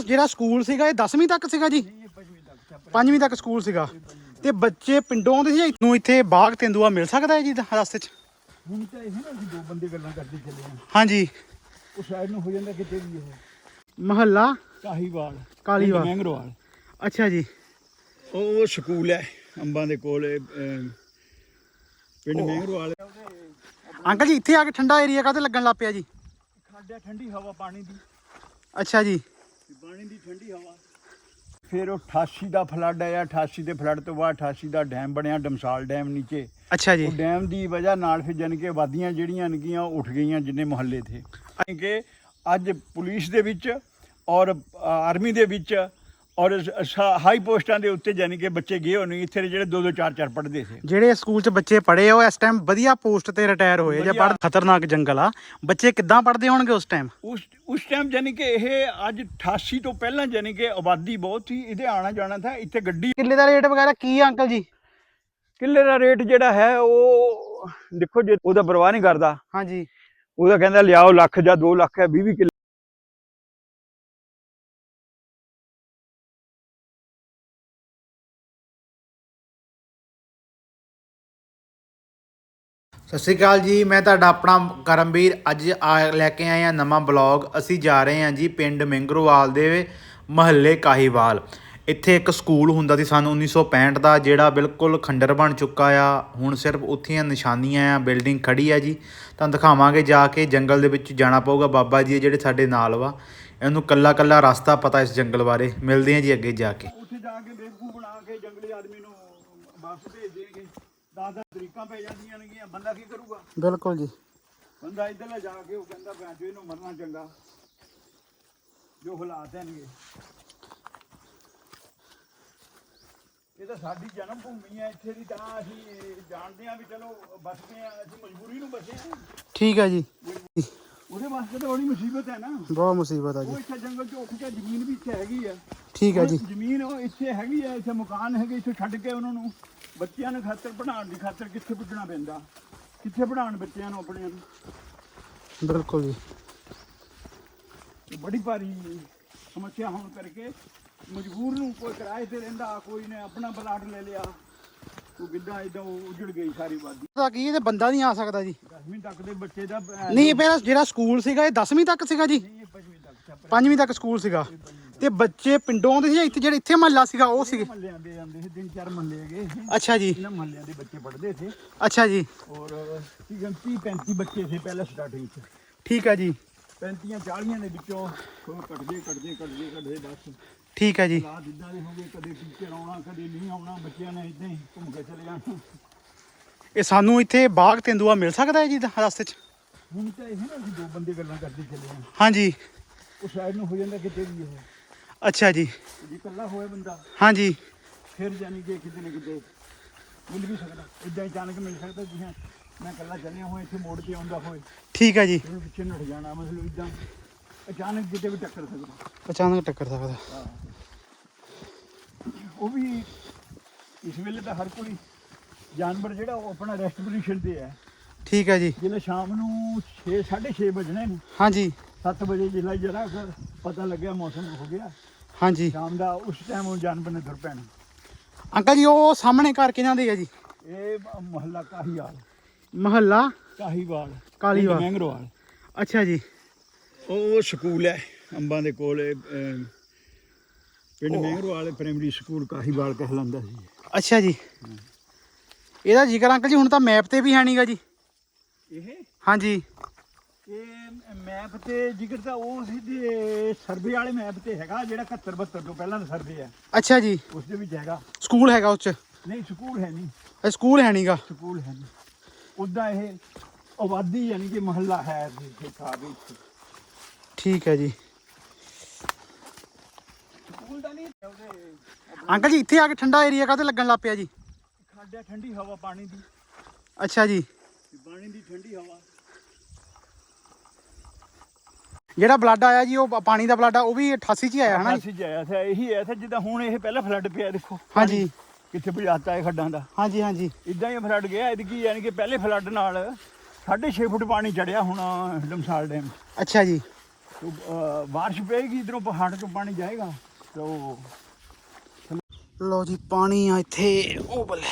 ਜਿਹੜਾ ਸਕੂਲ ਸੀਗਾ ਇਹ 10ਵੀਂ ਤੱਕ ਸੀਗਾ ਜੀ? ਪੰਜਵੀਂ ਤੱਕ ਛਾਪਰਾ 5ਵੀਂ ਤੱਕ ਸਕੂਲ ਸੀਗਾ। ਤੇ ਬੱਚੇ ਪਿੰਡੋਂ ਆਉਂਦੇ ਸੀ ਨੂੰ ਇੱਥੇ ਬਾਗ ਤੇਂਦੂਆ ਮਿਲ ਸਕਦਾ ਹੈ ਜੀ ਦ- ਰਸਤੇ 'ਚ? ਹੁਣ ਤਾਂ ਇਹ ਨਾ ਅਸੀਂ ਦੋ ਬੰਦੇ ਗੱਲਾਂ ਕਰਦੇ ਚੱਲੇ ਆ ਹਾਂਜੀ। ਉਹ ਸਾਈਡ ਨੂੰ ਹੋ ਜਾਂਦਾ ਕਿਤੇ ਵੀ ਇਹ ਮਹੱਲਾ? ਕਾਹੀਵਾਲ। ਕਾਲੀਵਾਲ। ਅੱਛਾ ਜੀ। ਉਹ ਸਕੂਲ ਹੈ ਅੰਬਾਂ ਦੇ ਕੋਲ ਪਿੰਡ ਅੰਕਲ ਜੀ ਇੱਥੇ ਆ ਕੇ ਠੰਡਾ ਏਰੀਆ ਕਾਹਤੇ ਲੱਗਣ ਲੱਗ ਪਿਆ ਜੀ? ਖਾਡਿਆ ਠੰਡੀ ਹਵਾ ਪਾਣੀ ਦੀ। ਅੱਛਾ ਜੀ। ਦੀ ਠੰਡੀ ਹਵਾ। ਫਿਰ ਉਹ 88 ਦਾ ਫਲੱਡ ਆਇਆ 88 ਦੇ ਫਲੱਡ ਤੋਂ ਬਾਅਦ 88 ਦਾ ਡੈਮ ਬਣਿਆ ਡਮਸਾਲ ਡੈਮ ਨੀਚੇ। ਅੱਛਾ ਜੀ। ਉਹ ਡੈਮ ਦੀ ਵਜ੍ਹਾ ਨਾਲ ਫਿਰ ਜਾਣੀ ਕਿ ਆਬਾਦੀਆਂ ਜਿਹੜੀਆਂ ਨਗੀਆਂ ਉਹ ਉੱਠ ਗਈਆਂ ਜਿੰਨੇ ਮੁਹੱਲੇ ਥੇ। ਕਿ ਅੱਜ ਪੁਲਿਸ ਦੇ ਵਿੱਚ ਔਰ ਆਰਮੀ ਦੇ ਵਿੱਚ ਔਰ ਹਾਈ ਪੋਸਟਾਂ ਦੇ ਉੱਤੇ ਜਾਣੀ ਕਿ ਬੱਚੇ ਗਏ ਹੋਣੇ ਇੱਥੇ ਦੇ ਜਿਹੜੇ ਦੋ ਦੋ ਚਾਰ ਚਾਰ ਪੜ੍ਹਦੇ ਸੀ। ਜਿਹੜੇ ਸਕੂਲ 'ਚ ਬੱਚੇ ਪੜ੍ਹੇ ਆ ਉਹ ਇਸ ਟਾਈਮ ਵਧੀਆ ਪੋਸਟ ਤੇ ਰਿਟਾਇਰ ਹੋਏ ਜਾਂ ਪੜ੍ਹ ਖਤਰਨਾਕ ਜੰਗਲ ਆ। ਬੱਚੇ ਕਿੱਦਾਂ ਪੜ੍ਹਦੇ ਹੋਣਗੇ ਉਸ ਟਾਈਮ ਉਸ ਉਸ ਟਾਈਮ ਜਾਨੀ ਕਿ ਇਹ ਅੱਜ 88 ਤੋਂ ਪਹਿਲਾਂ ਜਾਨੀ ਕਿ ਆਬਾਦੀ ਬਹੁਤ ਸੀ ਇਹਦੇ ਆਣਾ ਜਾਣਾ ਥਾ ਇੱਥੇ ਗੱਡੀ ਕਿੱਲੇ ਦਾ ਰੇਟ ਵਗੈਰਾ ਕੀ ਆ ਅੰਕਲ ਜੀ? ਕਿੱਲੇ ਦਾ ਰੇਟ ਜਿਹੜਾ ਹੈ ਉਹ ਦੇਖੋ ਜੇ ਉਹਦਾ ਪਰਵਾਹ ਨਹੀਂ ਕਰਦਾ। ਹਾਂਜੀ। ਉਹਦਾ ਕਹਿੰਦਾ ਲਿਆਓ ਲੱਖ ਜਾਂ 2 ਲੱਖ ਹੈ 20 20 ਸਤਿ ਸ਼੍ਰੀ ਅਕਾਲ ਜੀ, ਮੈਂ ਤੁਹਾਡਾ ਆਪਣਾ ਕਰਮਵੀਰ ਅੱਜ ਆ ਲੈ ਕੇ ਆਏ ਆ ਨਵਾਂ ਬਲੌਗ। ਅਸੀਂ ਜਾ ਰਹੇ ਹਾਂ ਜੀ ਪਿੰਡ ਮਿੰਗਰੋਵਾਲ ਦੇ ਮਹੱਲੇ ਕਾਹੀਵਾਲ। ਇੱਥੇ ਇੱਕ ਸਕੂਲ ਹੁੰਦਾ ਸੀ ਸਾਨੂੰ 1965 ਦਾ, ਜਿਹੜਾ ਬਿਲਕੁਲ ਖੰਡਰ ਬਣ ਚੁੱਕਾ ਆ। ਹੁਣ ਸਿਰਫ ਉੱਥੀਆਂ ਨਿਸ਼ਾਨੀਆਂ ਆ, ਬਿਲਡਿੰਗ ਖੜੀ ਆ ਜੀ। ਤੁਹਾਨੂੰ ਦਿਖਾਵਾਂਗੇ ਜਾ ਕੇ, ਜੰਗਲ ਦੇ ਵਿੱਚ ਜਾਣਾ ਪਊਗਾ ਬਾਬਾ ਜੀ ਜਿਹੜੇ ਸਾਡੇ ਨਾਲ ਵਾ। ਇਹਨੂੰ ਕੱਲਾ ਕੱਲਾ ਰਸਤਾ ਪਤਾ ਇਸ ਜੰਗਲ ਬਾਰੇ। ਮਿਲਦੇ ਆ ਜੀ ਅੱਗੇ ਜਾ ਕੇ। ਉੱਥੇ ਜਾ ਕੇ ਬੇਵਕੂਫ ਬਣਾ ਕੇ ਜੰਗਲੀ ਆਦਮੀ ਨੂੰ ਵਾਪਸ ਭੇਜ ਦੇਣਗੇ। ਦਸ ਦਸ ਤਰੀਕਾਂ ਪੈ ਜਾਂਦੀਆਂ ਨੇਗੀਆਂ ਬੰਦਾ ਕੀ ਕਰੂਗਾ? ਬਿਲਕੁਲ ਜੀ। ਬੰਦਾ ਇੱਧਰ ਲੈ ਜਾ ਕੇ ਉਹ ਕਹਿੰਦਾ ਜੋ ਇਹਨੂੰ ਮਰਨਾ ਚੰਗਾ। ਜੋ ਹਾਲਾਤ ਹੈਨਗੇ। ਇਹ ਤਾਂ ਸਾਡੀ ਜਨਮ ਭੂਮੀ ਹੈ ਇੱਥੇ ਦੀ ਤਾਂ ਅਸੀਂ ਜਾਣਦੇ ਹਾਂ ਵੀ ਚਲੋ ਬਸਦੇ ਆ ਅਸੀਂ ਮਜਬੂਰੀ ਨੂੰ ਬਸੇ ਹਾਂ। ਠੀਕ ਹੈ ਜੀ। ਉਹਦੇ ਵਾਸਤੇ ਤਾਂ ਬੜੀ ਮੁਸੀਬਤ ਹੈ ਨਾ। ਬਹੁਤ ਮੁਸੀਬਤ ਆ ਉਹ ਜੀ ਇੱਥੇ ਜੰਗਲ ਚ ਉੱਠ ਕੇ ਜ਼ਮੀਨ ਵੀ ਇੱਥੇ ਹੈਗੀ ਆ। ਠੀਕ ਹੈ ਜੀ। ਉਹ ਜ਼ਮੀਨ ਉਹ ਇੱਥੇ ਹੈਗੀ ਆ ਇੱਥੇ ਮਕਾਨ ਹੈਗੇ ਇੱਥੇ ਛੱਡ ਕੇ ਉਹਨਾਂ ਨੂੰ। ਬੱਚਿਆਂ ਨੂੰ ਖਾਤਰ ਪੜਾਉਣ ਦੀ ਖਾਤਰ ਕਿੱਥੇ ਪੁੱਜਣਾ ਪੈਂਦਾ? ਕਿੱਥੇ ਪੜਾਉਣ ਬੱਚਿਆਂ ਨੂੰ ਆਪਣਿਆਂ ਨੂੰ ਬਿਲਕੁਲ ਜੀ। ਬੜੀ ਭਾਰੀ ਸਮੱਸਿਆ ਹੋਣ ਕਰਕੇ ਮਜਬੂਰ ਨੂੰ ਕੋਈ ਕਿਰਾਏ ਤੇ ਰਹਿੰਦਾ ਕੋਈ ਨੇ ਆਪਣਾ ਪਲਾਟ ਲੈ ਲਿਆ ਉਹ ਕਿੱਦਾਂ ਇਦਾਂ ਉਜੜ ਗਈ ਸਾਰੀ ਵਾਦੀ ਤਾਂ ਕੀ ਇਹ ਬੰਦਾ ਨਹੀਂ ਆ ਸਕਦਾ ਜੀ। 10ਵੀਂ ਤੱਕ ਦੇ ਬੱਚੇ ਦਾ ਨਹੀਂ ਪਹਿਲਾਂ ਜਿਹੜਾ ਸਕੂਲ ਸੀਗਾ ਇਹ 10ਵੀਂ ਤੱਕ ਸੀਗਾ ਜੀ। ਨਹੀਂ ਇਹ 5ਵੀਂ ਤੱਕ ਛਾਪਰਾ 5ਵੀਂ ਤੱਕ ਸਕੂਲ ਸੀਗਾ। ਤੇ ਬੱਚੇ ਪਿੰਡੋਂ ਆਉਂਦੇ ਸੀ ਜਾਂ ਇੱਥੇ ਜਿਹੜੇ ਇੱਥੇ ਮਹੱਲਾ ਸੀਗਾ ਉਹ ਸੀਗੇ? ਮਹੱਲਿਆਂ ਦੇ ਜਾਂਦੇ ਸੀ ਤਿੰਨ ਚਾਰ ਮਹੱਲੇ ਹੈਗੇ। ਅੱਛਾ ਜੀ। ਇਹਨਾਂ ਮਹੱਲਿਆਂ ਦੇ ਬੱਚੇ ਪੜ੍ਹਦੇ ਸੀ। ਅੱਛਾ ਜੀ। ਔਰ 30 35 ਬੱਚੇ ਸੀ ਪਹਿਲਾਂ ਸਟਾਰਟਿੰਗ 'ਚ। ਠੀਕ ਹੈ ਜੀ। 35 40 ਦੇ ਵਿੱਚੋਂ ਉਹ ਕੱਢਦੇ ਕੱਢਦੇ ਕੱਢਦੇ ਕੱਢਦੇ ਦੱਸ ਠੀਕ ਹੈ ਜੀ। ਹਾਲਾਤ ਇਦਾਂ ਦੇ ਹੋ ਗਏ ਕਦੇ ਟੀਚਰ ਆਉਣਾ ਕਦੇ ਨਹੀਂ ਆਉਣਾ ਬੱਚਿਆਂ ਨੇ ਇਦਾਂ ਹੀ ਘੁੰਮ ਕੇ ਚਲੇ ਜਾਣਾ। ਇਹ ਸਾਨੂੰ ਇੱਥੇ ਬਾਗ ਤੇਂਦੂਆ ਮਿਲ ਸਕਦਾ ਹੈ ਜੀ ਰਸਤੇ 'ਚ? ਹੁਣ ਤਾਂ ਇਹ ਨਾ ਅਸੀਂ ਦੋ ਬੰਦੇ ਗੱਲਾਂ ਕਰਦੇ ਚੱਲੇ ਹਾਂਜੀ। ਉਹ ਸਾਈਡ ਨੂੰ ਹੋ ਜਾਂਦਾ ਕਿਤੇ ਵੀ ਇਹ। ਅੱਛਾ ਜੀ। ਜੇ ਇਕੱਲਾ ਹੋਏ ਬੰਦਾ। ਹਾਂਜੀ ਫਿਰ ਜਾਨੀ ਕਿ ਕਿਤੇ ਨਾ ਕਿਤੇ ਮਿਲ ਵੀ ਸਕਦਾ। ਇਦਾਂ ਅਚਾਨਕ ਮਿਲ ਸਕਦਾ ਜਿਵੇਂ ਮੈਂ ਇਕੱਲਾ ਚੱਲਿਆ ਹੋਇਆ ਇੱਥੇ ਮੋੜ ਕੇ ਆਉਂਦਾ ਹੋਏ ਠੀਕ ਹੈ ਜੀ। ਇਹਨੂੰ ਪਿੱਛੇ ਨੱਠ ਜਾਣਾ ਮਤਲਬ ਇਦਾਂ ਅਚਾਨਕ ਕਿਤੇ ਵੀ ਟੱਕਰ ਸਕਦਾ। ਅਚਾਨਕ ਟੱਕਰ ਸਕਦਾ। ਉਹ ਵੀ ਇਸ ਵੇਲੇ ਤਾਂ ਹਰ ਕੋਈ ਜਾਨਵਰ ਜਿਹੜਾ ਉਹ ਆਪਣਾ ਰੈਸਟ ਪੋਜੀਸ਼ਨ ਤੇ ਹੈ। ਠੀਕ ਹੈ ਜੀ। ਜਿਵੇਂ ਸ਼ਾਮ ਨੂੰ 6 6:30 ਵਜਣੇ ਨੇ। ਹਾਂਜੀ 7 ਵਜੇ ਜਿਲਾ ਜਰਾ ਫਿਰ ਪਤਾ ਲੱਗਿਆ ਮੌਸਮ ਹੋ ਗਿਆ। ਹਾਂਜੀ। ਸ਼ਾਮ ਦਾ ਉਸ ਟਾਈਮ ਉਹ ਜਾਨਵਰ ਨੇ ਤੁਰ ਪੈਣਾ। ਅੰਕਲ ਜੀ ਉਹ ਸਾਹਮਣੇ ਘਰ ਕਿਹਨਾਂ ਦੇ ਆ ਜੀ? ਇਹ ਮੁਹੱਲਾ ਕਾਹੀਵਾਲ। ਮਹੱਲਾ? ਕਾਹੀਵਾਲ। ਕਾਲੀਵਾਲ। ਮਹਿੰਗਰਵਾਲ ਅੱਛਾ ਜੀ। ਉਹ ਸਕੂਲ ਹੈ ਅੰਬਾਂ ਦੇ ਕੋਲ ਇਹ, ਅਮ, ਪਿੰਡ ਮਹਿੰਗਰਵਾਲ ਪ੍ਰਾਇਮਰੀ ਸਕੂਲ ਕਾਹੀਵਾਲ ਕਹਿਲਾਂਦਾ ਸੀ। ਅੱਛਾ ਜੀ। ਇਹਦਾ ਜ਼ਿਕਰ ਅੰਕਲ ਜੀ ਹੁਣ ਤਾਂ ਮੈਪ ਤੇ ਵੀ ਹੈ ਨਹੀਂਗਾ ਜੀ। ਇਹ? ਹਾਂਜੀ। ਇਹ ਮੈਪ ਤੇ ਜ਼ਿਕਰ ਤਾਂ ਉਹ ਸੀ ਤੇ ਸਰਵੇ ਵਾਲੇ ਮੈਪ ਤੇ ਹੈਗਾ ਜਿਹੜਾ 71 72 ਤੋਂ ਪਹਿਲਾਂ ਦਾ ਸਰਵੇ ਹੈ। ਅੱਛਾ ਜੀ। ਉਸ ਦੇ ਵਿੱਚ ਹੈਗਾ। ਸਕੂਲ ਹੈਗਾ ਉਸ 'ਚ ਨਹੀਂ ਸਕੂਲ ਹੈ ਨਹੀਂ। ਇਹ ਸਕੂਲ ਹੈ ਨਹੀਂਗਾ? ਸਕੂਲ ਹੈ ਨਹੀਂ। ਉਦਾਂ ਇਹ ਆਬਾਦੀ ਯਾਨੀ ਕਿ ਮਹੱਲਾ ਹੈ ਇੱਥੇ ਆ ਗਈ ਇੱਥੇ ਠੀਕ ਹੈ ਜੀ। ਸਕੂਲ ਦਾ ਨਹੀਂ ਉਹਦੇ ਅੰਕਲ ਜੀ ਇੱਥੇ ਆ ਕੇ ਠੰਡਾ ਏਰੀਆ ਕਾਹਤੇ ਲੱਗਣ ਲੱਗ ਪਿਆ ਜੀ? ਖਾਡਿਆ ਠੰਡੀ ਹਵਾ ਪਾਣੀ ਦੀ। ਅੱਛਾ ਜੀ। ਪਾਣੀ ਦੀ ਠੰਡੀ ਹਵਾ। ਜਿਹੜਾ ਬਲੱਡ ਆਇਆ ਜੀ ਉਹ ਪਾਣੀ ਦਾ ਬਲੱਡ ਆ ਉਹ ਵੀ 88 ਚ ਹੀ ਆਇਆ ਹਨਾ ਜੀ? ਅਸੀਂ ਜਾਇਆ ਸੀ ਇਹੀ ਆਇਆ ਸੀ ਜਿੱਦਾਂ ਹੁਣ ਇਹ ਪਹਿਲਾਂ ਫਲੱਡ ਪਿਆ ਦੇਖੋ। ਹਾਂਜੀ। ਕਿੱਥੇ ਭਜਾਤਾ ਇਹ ਖੱਡਾਂ ਦਾ। ਹਾਂਜੀ ਹਾਂਜੀ। ਇਦਾਂ ਹੀ ਫਲੱਡ ਗਿਆ ਇਹਦੀ ਯਾਨੀ ਕਿ ਪਹਿਲੇ ਫਲੱਡ ਨਾਲ 6.5 ਫੁੱਟ ਪਾਣੀ ਚੜਿਆ ਹੁਣ ਡਮਸਾਲ ਡੈਮ। ਅੱਛਾ ਜੀ। ਬਾਰਿਸ਼ ਪਏਗੀ ਇਧਰੋਂ ਪਹਾੜ ਤੋਂ ਪਾਣੀ ਜਾਏਗਾ ਲੋ ਜੀ ਪਾਣੀ ਆ ਇੱਥੇ ਉਹ ਬੱਲੇ।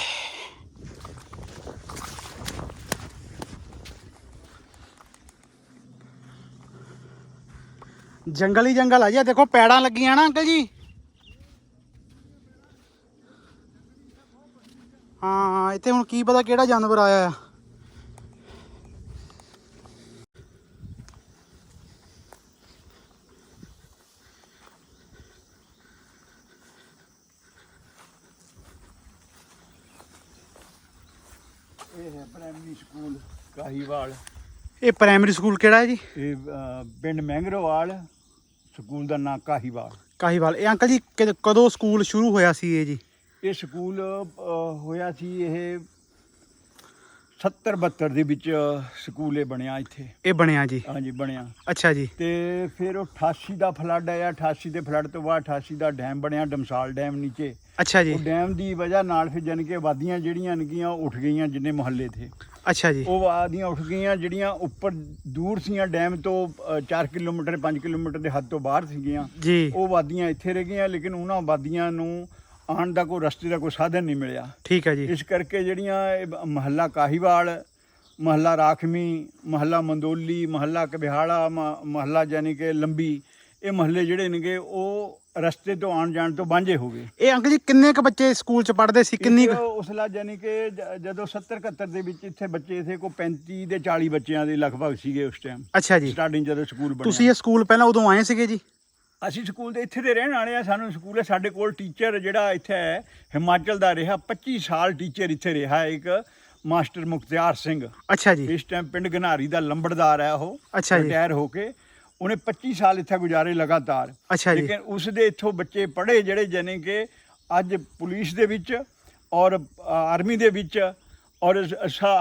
ਜੰਗਲ ਹੀ ਜੰਗਲ ਆ ਜੀ ਦੇਖੋ ਪੈੜਾਂ ਲੱਗੀਆਂ ਨਾ ਅੰਕਲ ਜੀ। ਹਾਂ ਇੱਥੇ ਹੁਣ ਕੀ ਪਤਾ ਕਿਹੜਾ ਜਾਨਵਰ ਆਇਆ ਆ। ਇਹ ਹੈ ਪ੍ਰਾਇਮਰੀ ਸਕੂਲ ਕਾਹੀਵਾਲ। ਇਹ ਪ੍ਰਾਇਮਰੀ ਸਕੂਲ ਕਿਹੜਾ ਹੈ ਜੀ? ਇਹ ਅ, ਪਿੰਡ ਮਹਿੰਗਰੋਵਾਲ ਸਕੂਲ ਦਾ ਨਾਂ ਕਾਹੀਵਾਲ। ਕਾਹੀਵਾਲ। ਇਹ ਅੰਕਲ ਜੀ ਕਿ- ਕਦੋਂ ਸਕੂਲ ਸ਼ੁਰੂ ਹੋਇਆ ਸੀ ਇਹ ਜੀ? ਇਹ ਸਕੂਲ ਅ, ਹੋਇਆ ਸੀ ਇਹ 70 72 ਦੇ ਵਿੱਚ ਸਕੂਲ ਇਹ ਬਣਿਆ ਇੱਥੇ। ਇਹ ਬਣਿਆ ਜੀ? ਹਾਂਜੀ ਬਣਿਆ। ਅੱਛਾ ਜੀ। ਤੇ ਫਿਰ ਉਹ 88 ਦਾ ਫਲੱਡ ਆਇਆ। 88 ਦੇ ਫਲੱਡ ਤੋਂ ਬਾਅਦ 88 ਦਾ ਡੈਮ ਬਣਿਆ ਡਮਸਾਲ ਡੈਮ ਨੀਚੇ। ਅੱਛਾ ਜੀ। ਉਹ ਡੈਮ ਦੀ ਵਜ੍ਹਾ ਨਾਲ ਫਿਰ ਜਾਣੀ ਕਿ ਆਬਾਦੀਆਂ ਜਿਹੜੀਆਂ ਨਗੀਆਂ ਉੱਠ ਗਈਆਂ ਜਿੰਨੇ ਮੁਹੱਲੇ ਥੇ। ਅੱਛਾ ਜੀ। ਉਹ ਆਬਾਦੀਆਂ ਉੱਠ ਗਈਆਂ ਜਿਹੜੀਆਂ ਉੱਪਰ ਦੂਰ ਸੀਆਂ ਡੈਮ ਤੋਂ 4 ਕਿਲੋਮੀਟਰ 5 ਕਿਲੋਮੀਟਰ ਦੇ ਹੱਦ ਤੋਂ ਬਾਹਰ ਸੀਗੀਆਂ। ਜੀ। ਉਹ ਆਬਾਦੀਆਂ ਇੱਥੇ ਰਹਿ ਗਈਆਂ ਲੇਕਿਨ ਉਹਨਾਂ ਆਬਾਦੀਆਂ ਨੂੰ ਆਉਣ ਦਾ ਕੋਈ ਰਸਤੇ ਦਾ ਕੋਈ ਸਾਧਨ ਨਹੀਂ ਮਿਲਿਆ। ਠੀਕ ਹੈ ਜੀ। ਇਸ ਕਰਕੇ ਜਿਹੜੀਆਂ ਮਹੱਲਾ ਕਾਹੀਵਾਲ ਮਹੱਲਾ ਰਾਖਮੀ ਮਹੱਲਾ ਮੰਦੋਲੀ ਮਹੱਲਾ ਕਬਿਹਾੜਾ ਮਹੱਲਾ ਜਾਨੀ ਕਿ ਲੰਬੀ ਇਹ ਮਹੱਲੇ ਜਿਹੜੇ ਨੇਗੇ ਉਹ ਰਸਤੇ ਤੋਂ ਆਉਣ ਜਾਣ ਤੋਂ ਵਾਂਝੇ ਹੋ ਗਏ। ਇਹ ਅੰਕਲ ਜੀ ਕਿੰਨੇ ਕ ਬੱਚੇ ਸਕੂਲ ਚ ਪੜ੍ਹਦੇ ਸੀ? ਕਿੰਨੀ ਇੱਥੇ ਕੁ- ਉਸਲਾ ਜਾਨੀ ਕਿ ਜ- ਜਦੋਂ 70 71 ਦੇ ਵਿੱਚ ਇੱਥੇ ਬੱਚੇ ਥੇ ਕੋ 35 ਦੇ 40 ਬੱਚਿਆਂ ਦੇ ਲਗਭਗ ਸੀਗੇ ਉਸ ਟਾਈਮ ਅੱਛਾ ਜੀ। ਸਟਾਰਟਿੰਗ ਜਦੋਂ ਸਕੂਲ ਬਣਿਆ। ਤੁਸੀਂ ਇਹ ਸਕੂਲ ਪਹਿਲਾਂ ਉਦੋਂ ਆਏ ਸੀਗੇ ਜੀ? ਅਸੀਂ ਸਕੂਲ ਦੇ ਇੱਥੇ ਦੇ ਰਹਿਣ ਵਾਲੇ ਆ ਸਾਨੂੰ ਸਕੂਲ ਹੈ ਸਾਡੇ ਕੋਲ ਟੀਚਰ ਜਿਹੜਾ ਇੱਥੇ ਹੈ ਹਿਮਾਚਲ ਦਾ ਰਿਹਾ 25 ਸਾਲ ਟੀਚਰ ਇੱਥੇ ਰਿਹਾ ਇੱਕ ਮਾਸਟਰ ਮੁਖਤਿਆਰ ਸਿੰਘ। ਅੱਛਾ ਜੀ। ਇਸ ਟਾਈਮ ਪਿੰਡ ਘਨਾਰੀ ਦਾ ਲੰਬੜਦਾਰ ਹੈ ਉਹ ਅੱਛਾ ਜੀ। ਰਿਟਾਇਰ ਹੋ ਕੇ ਉਹਨੇ 25 ਸਾਲ ਇੱਥੇ ਗੁਜ਼ਾਰੇ ਲਗਾਤਾਰ। ਅੱਛਾ ਜੀ। ਲੇਕਿਨ ਉਸ ਦੇ ਇੱਥੋਂ ਬੱਚੇ ਪੜ੍ਹੇ ਜਿਹੜੇ ਜਾਨੀ ਕਿ ਅੱਜ ਪੁਲਿਸ ਦੇ ਵਿੱਚ ਔਰ ਆਰਮੀ ਦੇ ਵਿੱਚ ਔਰ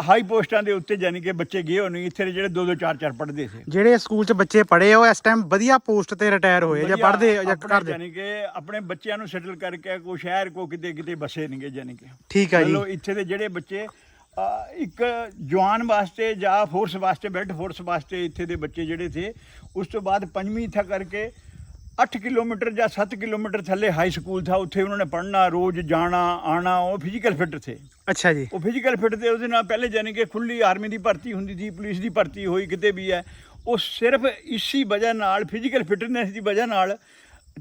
ਹਾਈ ਪੋਸਟਾਂ ਦੇ ਉੱਤੇ ਜਾਨੀ ਕਿ ਬੱਚੇ ਗਏ ਹੋਣੇ ਇੱਥੇ ਦੇ ਜਿਹੜੇ 2 2 4 4 ਪੜ੍ਹਦੇ ਸੀ। ਜਿਹੜੇ ਸਕੂਲ ਚ ਬੱਚੇ ਪੜ੍ਹੇ ਆ, ਉਹ ਇਸ ਟਾਈਮ ਵਧੀਆ ਪੋਸਟ ਤੇ ਰਿਟਾਇਰ ਹੋਏ ਜਾਂ ਪੜ੍ਹਦੇ ਜਾਂ ਕਰਦੇ। ਜਾਣੀ ਕਿ ਆਪਣੇ ਬੱਚਿਆਂ ਨੂੰ ਸੈਟਲ ਕਰਕੇ ਕੋ ਸ਼ਹਿਰ ਕੋ ਕਿਤੇ ਕਿਤੇ ਬਸੇ ਨਹੀਂਗੇ ਜਾਣੀ ਕਿ। ਠੀਕ ਹੈ ਜੀ। ਮਤਲਬ ਇੱਥੇ ਦੇ ਜਿਹੜੇ ਬੱਚੇ ਇੱਕ ਜਵਾਨ ਵਾਸਤੇ ਜਾਂ ਫੋਰਸ ਵਾਸਤੇ ਬੈਲਟ ਫੋਰਸ ਵਾਸਤੇ ਇੱਥੇ ਦੇ ਬੱਚੇ ਜਿਹੜੇ ਥੇ ਉਸ ਤੋਂ ਬਾਅਦ ਪੰਜਵੀਂ ਇੱਥੇ ਕਰਕੇ 8 ਕਿਲੋਮੀਟਰ ਜਾਂ 7 ਕਿਲੋਮੀਟਰ ਥੱਲੇ ਹਾਈ ਸਕੂਲ ਥਾ ਉੱਥੇ ਉਹਨਾਂ ਨੇ ਪੜ੍ਹਨਾ ਰੋਜ਼ ਜਾਣਾ ਆਣਾ ਉਹ ਫਿਜ਼ੀਕਲ ਫਿੱਟ ਥੇ। ਅੱਛਾ ਜੀ। ਉਹ ਫਿਜ਼ੀਕਲ ਫਿੱਟ ਤੇ ਉਹਦੇ ਨਾਲ ਪਹਿਲੇ ਜਾਨੀ ਕਿ ਖੁੱਲੀ ਆਰਮੀ ਦੀ ਭਰਤੀ ਹੁੰਦੀ ਸੀ ਪੁਲਿਸ ਦੀ ਭਰਤੀ ਹੋਈ ਕਿਤੇ ਵੀ ਹੈ। ਉਹ ਸਿਰਫ ਇਸੀ ਵਜ੍ਹਾ ਨਾਲ ਫਿਜ਼ੀਕਲ ਫਿਟਨੈਸ ਦੀ ਵਜ੍ਹਾ ਨਾਲ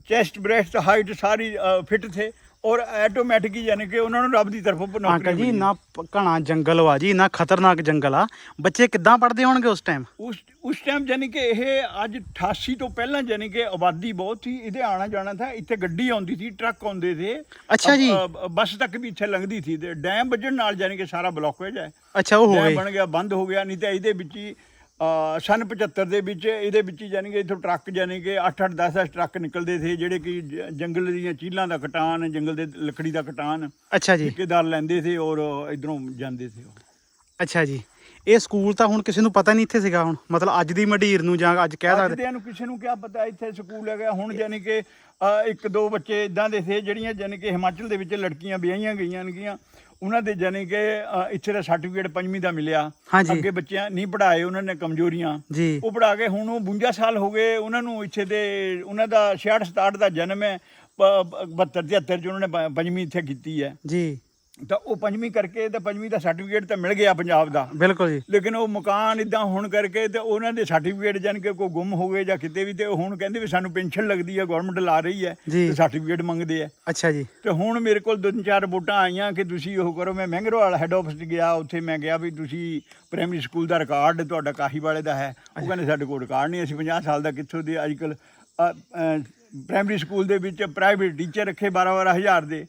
ਚੈਸਟ ਬ੍ਰੈਸਟ ਹਾਈਟ ਸਾਰੀ ਫਿੱਟ ਥੇ। ਔਰ ਆਟੋਮੈਟਿਕ ਹੀ ਯਾਨੀ ਕਿ ਉਹਨਾਂ ਨੂੰ ਰੱਬ ਦੀ ਤਰਫੋਂ ਨੌਕਰੀ ਅੰਕਲ ਜੀ ਮਿਲੀ। ਨਾ ਘਣਾ ਜੰਗਲ ਵਾ ਜੀ ਨਾ ਖਤਰਨਾਕ ਜੰਗਲ ਆ। ਬੱਚੇ ਕਿੱਦਾਂ ਪੜ੍ਹਦੇ ਹੋਣਗੇ ਉਸ ਟਾਈਮ ਉਸ ਉਸ ਟਾਈਮ ਯਾਨੀ ਕਿ ਇਹ ਅੱਜ 88 ਤੋਂ ਪਹਿਲਾਂ ਯਾਨੀ ਕਿ ਆਬਾਦੀ ਬਹੁਤ ਸੀ ਇਹਦੇ ਆਣਾ ਜਾਣਾ ਥਾ ਇੱਥੇ ਗੱਡੀ ਆਉਂਦੀ ਸੀ ਟਰੱਕ ਆਉਂਦੇ ਥੇ ਅੱਛਾ ਜੀ। ਬੱਸ ਤੱਕ ਵੀ ਇੱਥੇ ਲੰਘਦੀ ਸੀ। ਤੇ ਡੈਮ ਵੱਜਣ ਨਾਲ ਯਾਨੀ ਕਿ ਸਾਰਾ ਬਲੌਕੇਜ ਹੈ ਅੱਛਾ ਉਹ ਹੋ ਡੈਮ ਬਣ ਗਿਆ ਬੰਦ ਹੋ ਗਿਆ ਨਹੀਂ ਤਾਂ ਇਹਦੇ ਵਿੱਚ ਹੀ ਸੰਨ 75 ਦੇ ਵਿੱਚ ਇਹਦੇ ਵਿੱਚ ਯਾਨੀ ਕਿ ਇਥੋਂ ਟਰੱਕ ਯਾਨੀ ਕਿ 8-8 10-10 ਟਰੱਕ ਨਿਕਲਦੇ ਸੀ ਜਿਹੜੇ ਕਿ ਜੰਗਲ ਦੀਆਂ ਚੀਲਾਂ ਦਾ ਕਟਾਨ ਜੰਗਲ ਦੇ ਲੱਕੜੀ ਦਾ ਕਟਾਨ ਅੱਛਾ ਜੀ। ਠੇਕੇਦਾਰ ਲੈਂਦੇ ਸੀ ਔਰ ਇਧਰੋਂ ਜਾਂਦੇ ਸੀ ਅੱਛਾ ਜੀ। ਇਹ ਸਕੂਲ ਤਾਂ ਹੁਣ ਕਿਸੇ ਨੂੰ ਪਤਾ ਨਹੀਂ ਇੱਥੇ ਸੀਗਾ ਹੁਣ ਮਤਲਬ ਅੱਜ ਦੀ ਮਢੀਰ ਨੂੰ ਜਾਂ ਅੱਜ ਕਹਿ ਅੱਜ ਸਕਦੇ। ਦਿਆਂ ਨੂੰ ਕਿਸੇ ਨੂੰ ਕਿਆ ਪਤਾ ਇੱਥੇ ਸਕੂਲ ਹੈਗਾ ਹੁਣ ਯਾਨੀ ਕਿ ਇੱਕ ਦੋ ਬੱਚੇ ਇਦਾਂ ਦੇ ਸੀ ਜਿਹੜੀਆਂ ਯਾਨੀ ਕਿ ਹਿਮਾਚਲ ਦੇ ਵਿੱਚ ਲੜਕੀਆਂ ਵਿਆਹੀਆਂ ਗਈਆਂ ਨੇਗੀਆਂ। ਉਹਨਾਂ ਦੇ ਯਾਨੀ ਕਿ ਅ, ਇੱਥੇ ਦਾ ਸਰਟੀਫਿਕੇਟ ਪੰਜਵੀਂ ਦਾ ਮਿਲਿਆ। ਹਾਂਜੀ। ਅੱਗੇ ਬੱਚਿਆਂ ਨਹੀਂ ਪੜਾਏ ਉਹਨਾਂ ਨੇ ਕਮਜ਼ੋਰੀਆਂ। ਜੀ। ਉਹ ਪੜਾ ਕੇ ਹੁਣ ਉਹ 52 ਸਾਲ ਹੋ ਗਏ ਉਹਨਾਂ ਨੂੰ ਇੱਥੇ ਦੇ ਉਹਨਾਂ ਦਾ 66 67 ਦਾ ਜਨਮ ਹੈ 72 73 ਚ ਉਹਨਾਂ ਨੇ ਪ- ਪੰਜਵੀਂ ਇੱਥੇ ਕੀਤੀ ਹੈ। ਜੀ। ਤਾਂ ਉਹ ਪੰਜਵੀਂ ਕਰਕੇ ਤੇ ਪੰਜਵੀਂ ਦਾ ਸਰਟੀਫਿਕੇਟ ਤਾਂ ਮਿਲ ਗਿਆ ਪੰਜਾਬ ਦਾ। ਬਿਲਕੁਲ ਜੀ। ਲੇਕਿਨ ਉਹ ਮਕਾਨ ਇਦਾਂ ਹੋਣ ਕਰਕੇ ਤੇ ਉਹਨਾਂ ਦੇ ਸਰਟੀਫਿਕੇਟ ਜਾਨ ਕੇ ਕੋਈ ਗੁੰਮ ਹੋ ਗਏ ਜਾਂ ਕਿਤੇ ਵੀ ਤੇ ਹੁਣ ਕਹਿੰਦੇ ਵੀ ਸਾਨੂੰ ਪੈਨਸ਼ਨ ਲੱਗਦੀ ਹੈ ਗਵਰਨਮੈਂਟ ਲਾ ਰਹੀ ਹੈ। ਤੇ ਸਰਟੀਫਿਕੇਟ ਮੰਗਦੇ ਆ ਅੱਛਾ ਜੀ। ਤੇ ਹੁਣ ਮੇਰੇ ਕੋਲ ਦੋ ਤਿੰਨ ਚਾਰ ਵੋਟਾਂ ਆਈਆਂ ਕਿ ਤੁਸੀਂ ਉਹ ਕਰੋ। ਮੈਂ ਮਹਿੰਗਰਵਾਲ ਹੈੱਡ ਆਫਿਸ ਗਿਆ ਉੱਥੇ ਮੈਂ ਗਿਆ ਵੀ ਤੁਸੀਂ ਪ੍ਰਾਇਮਰੀ ਸਕੂਲ ਦਾ ਰਿਕਾਰਡ ਤੁਹਾਡਾ ਕਾਹੀ ਵਾਲੇ ਦਾ ਹੈ। ਉਹ ਕਹਿੰਦੇ ਸਾਡੇ ਕੋਲ ਰਿਕਾਰਡ ਨਹੀਂ ਅਸੀਂ 50 ਸਾਲ ਦਾ ਕਿੱਥੋਂ ਦੇ ਅੱਜਕੱਲ ਪ੍ਰਾਇਮਰੀ ਸਕੂਲ ਦੇ ਵਿੱਚ ਪ੍ਰਾਈਵੇਟ ਟੀਚਰ ਰੱਖੇ 12 12 ਹਜ਼ਾਰ ਦੇ।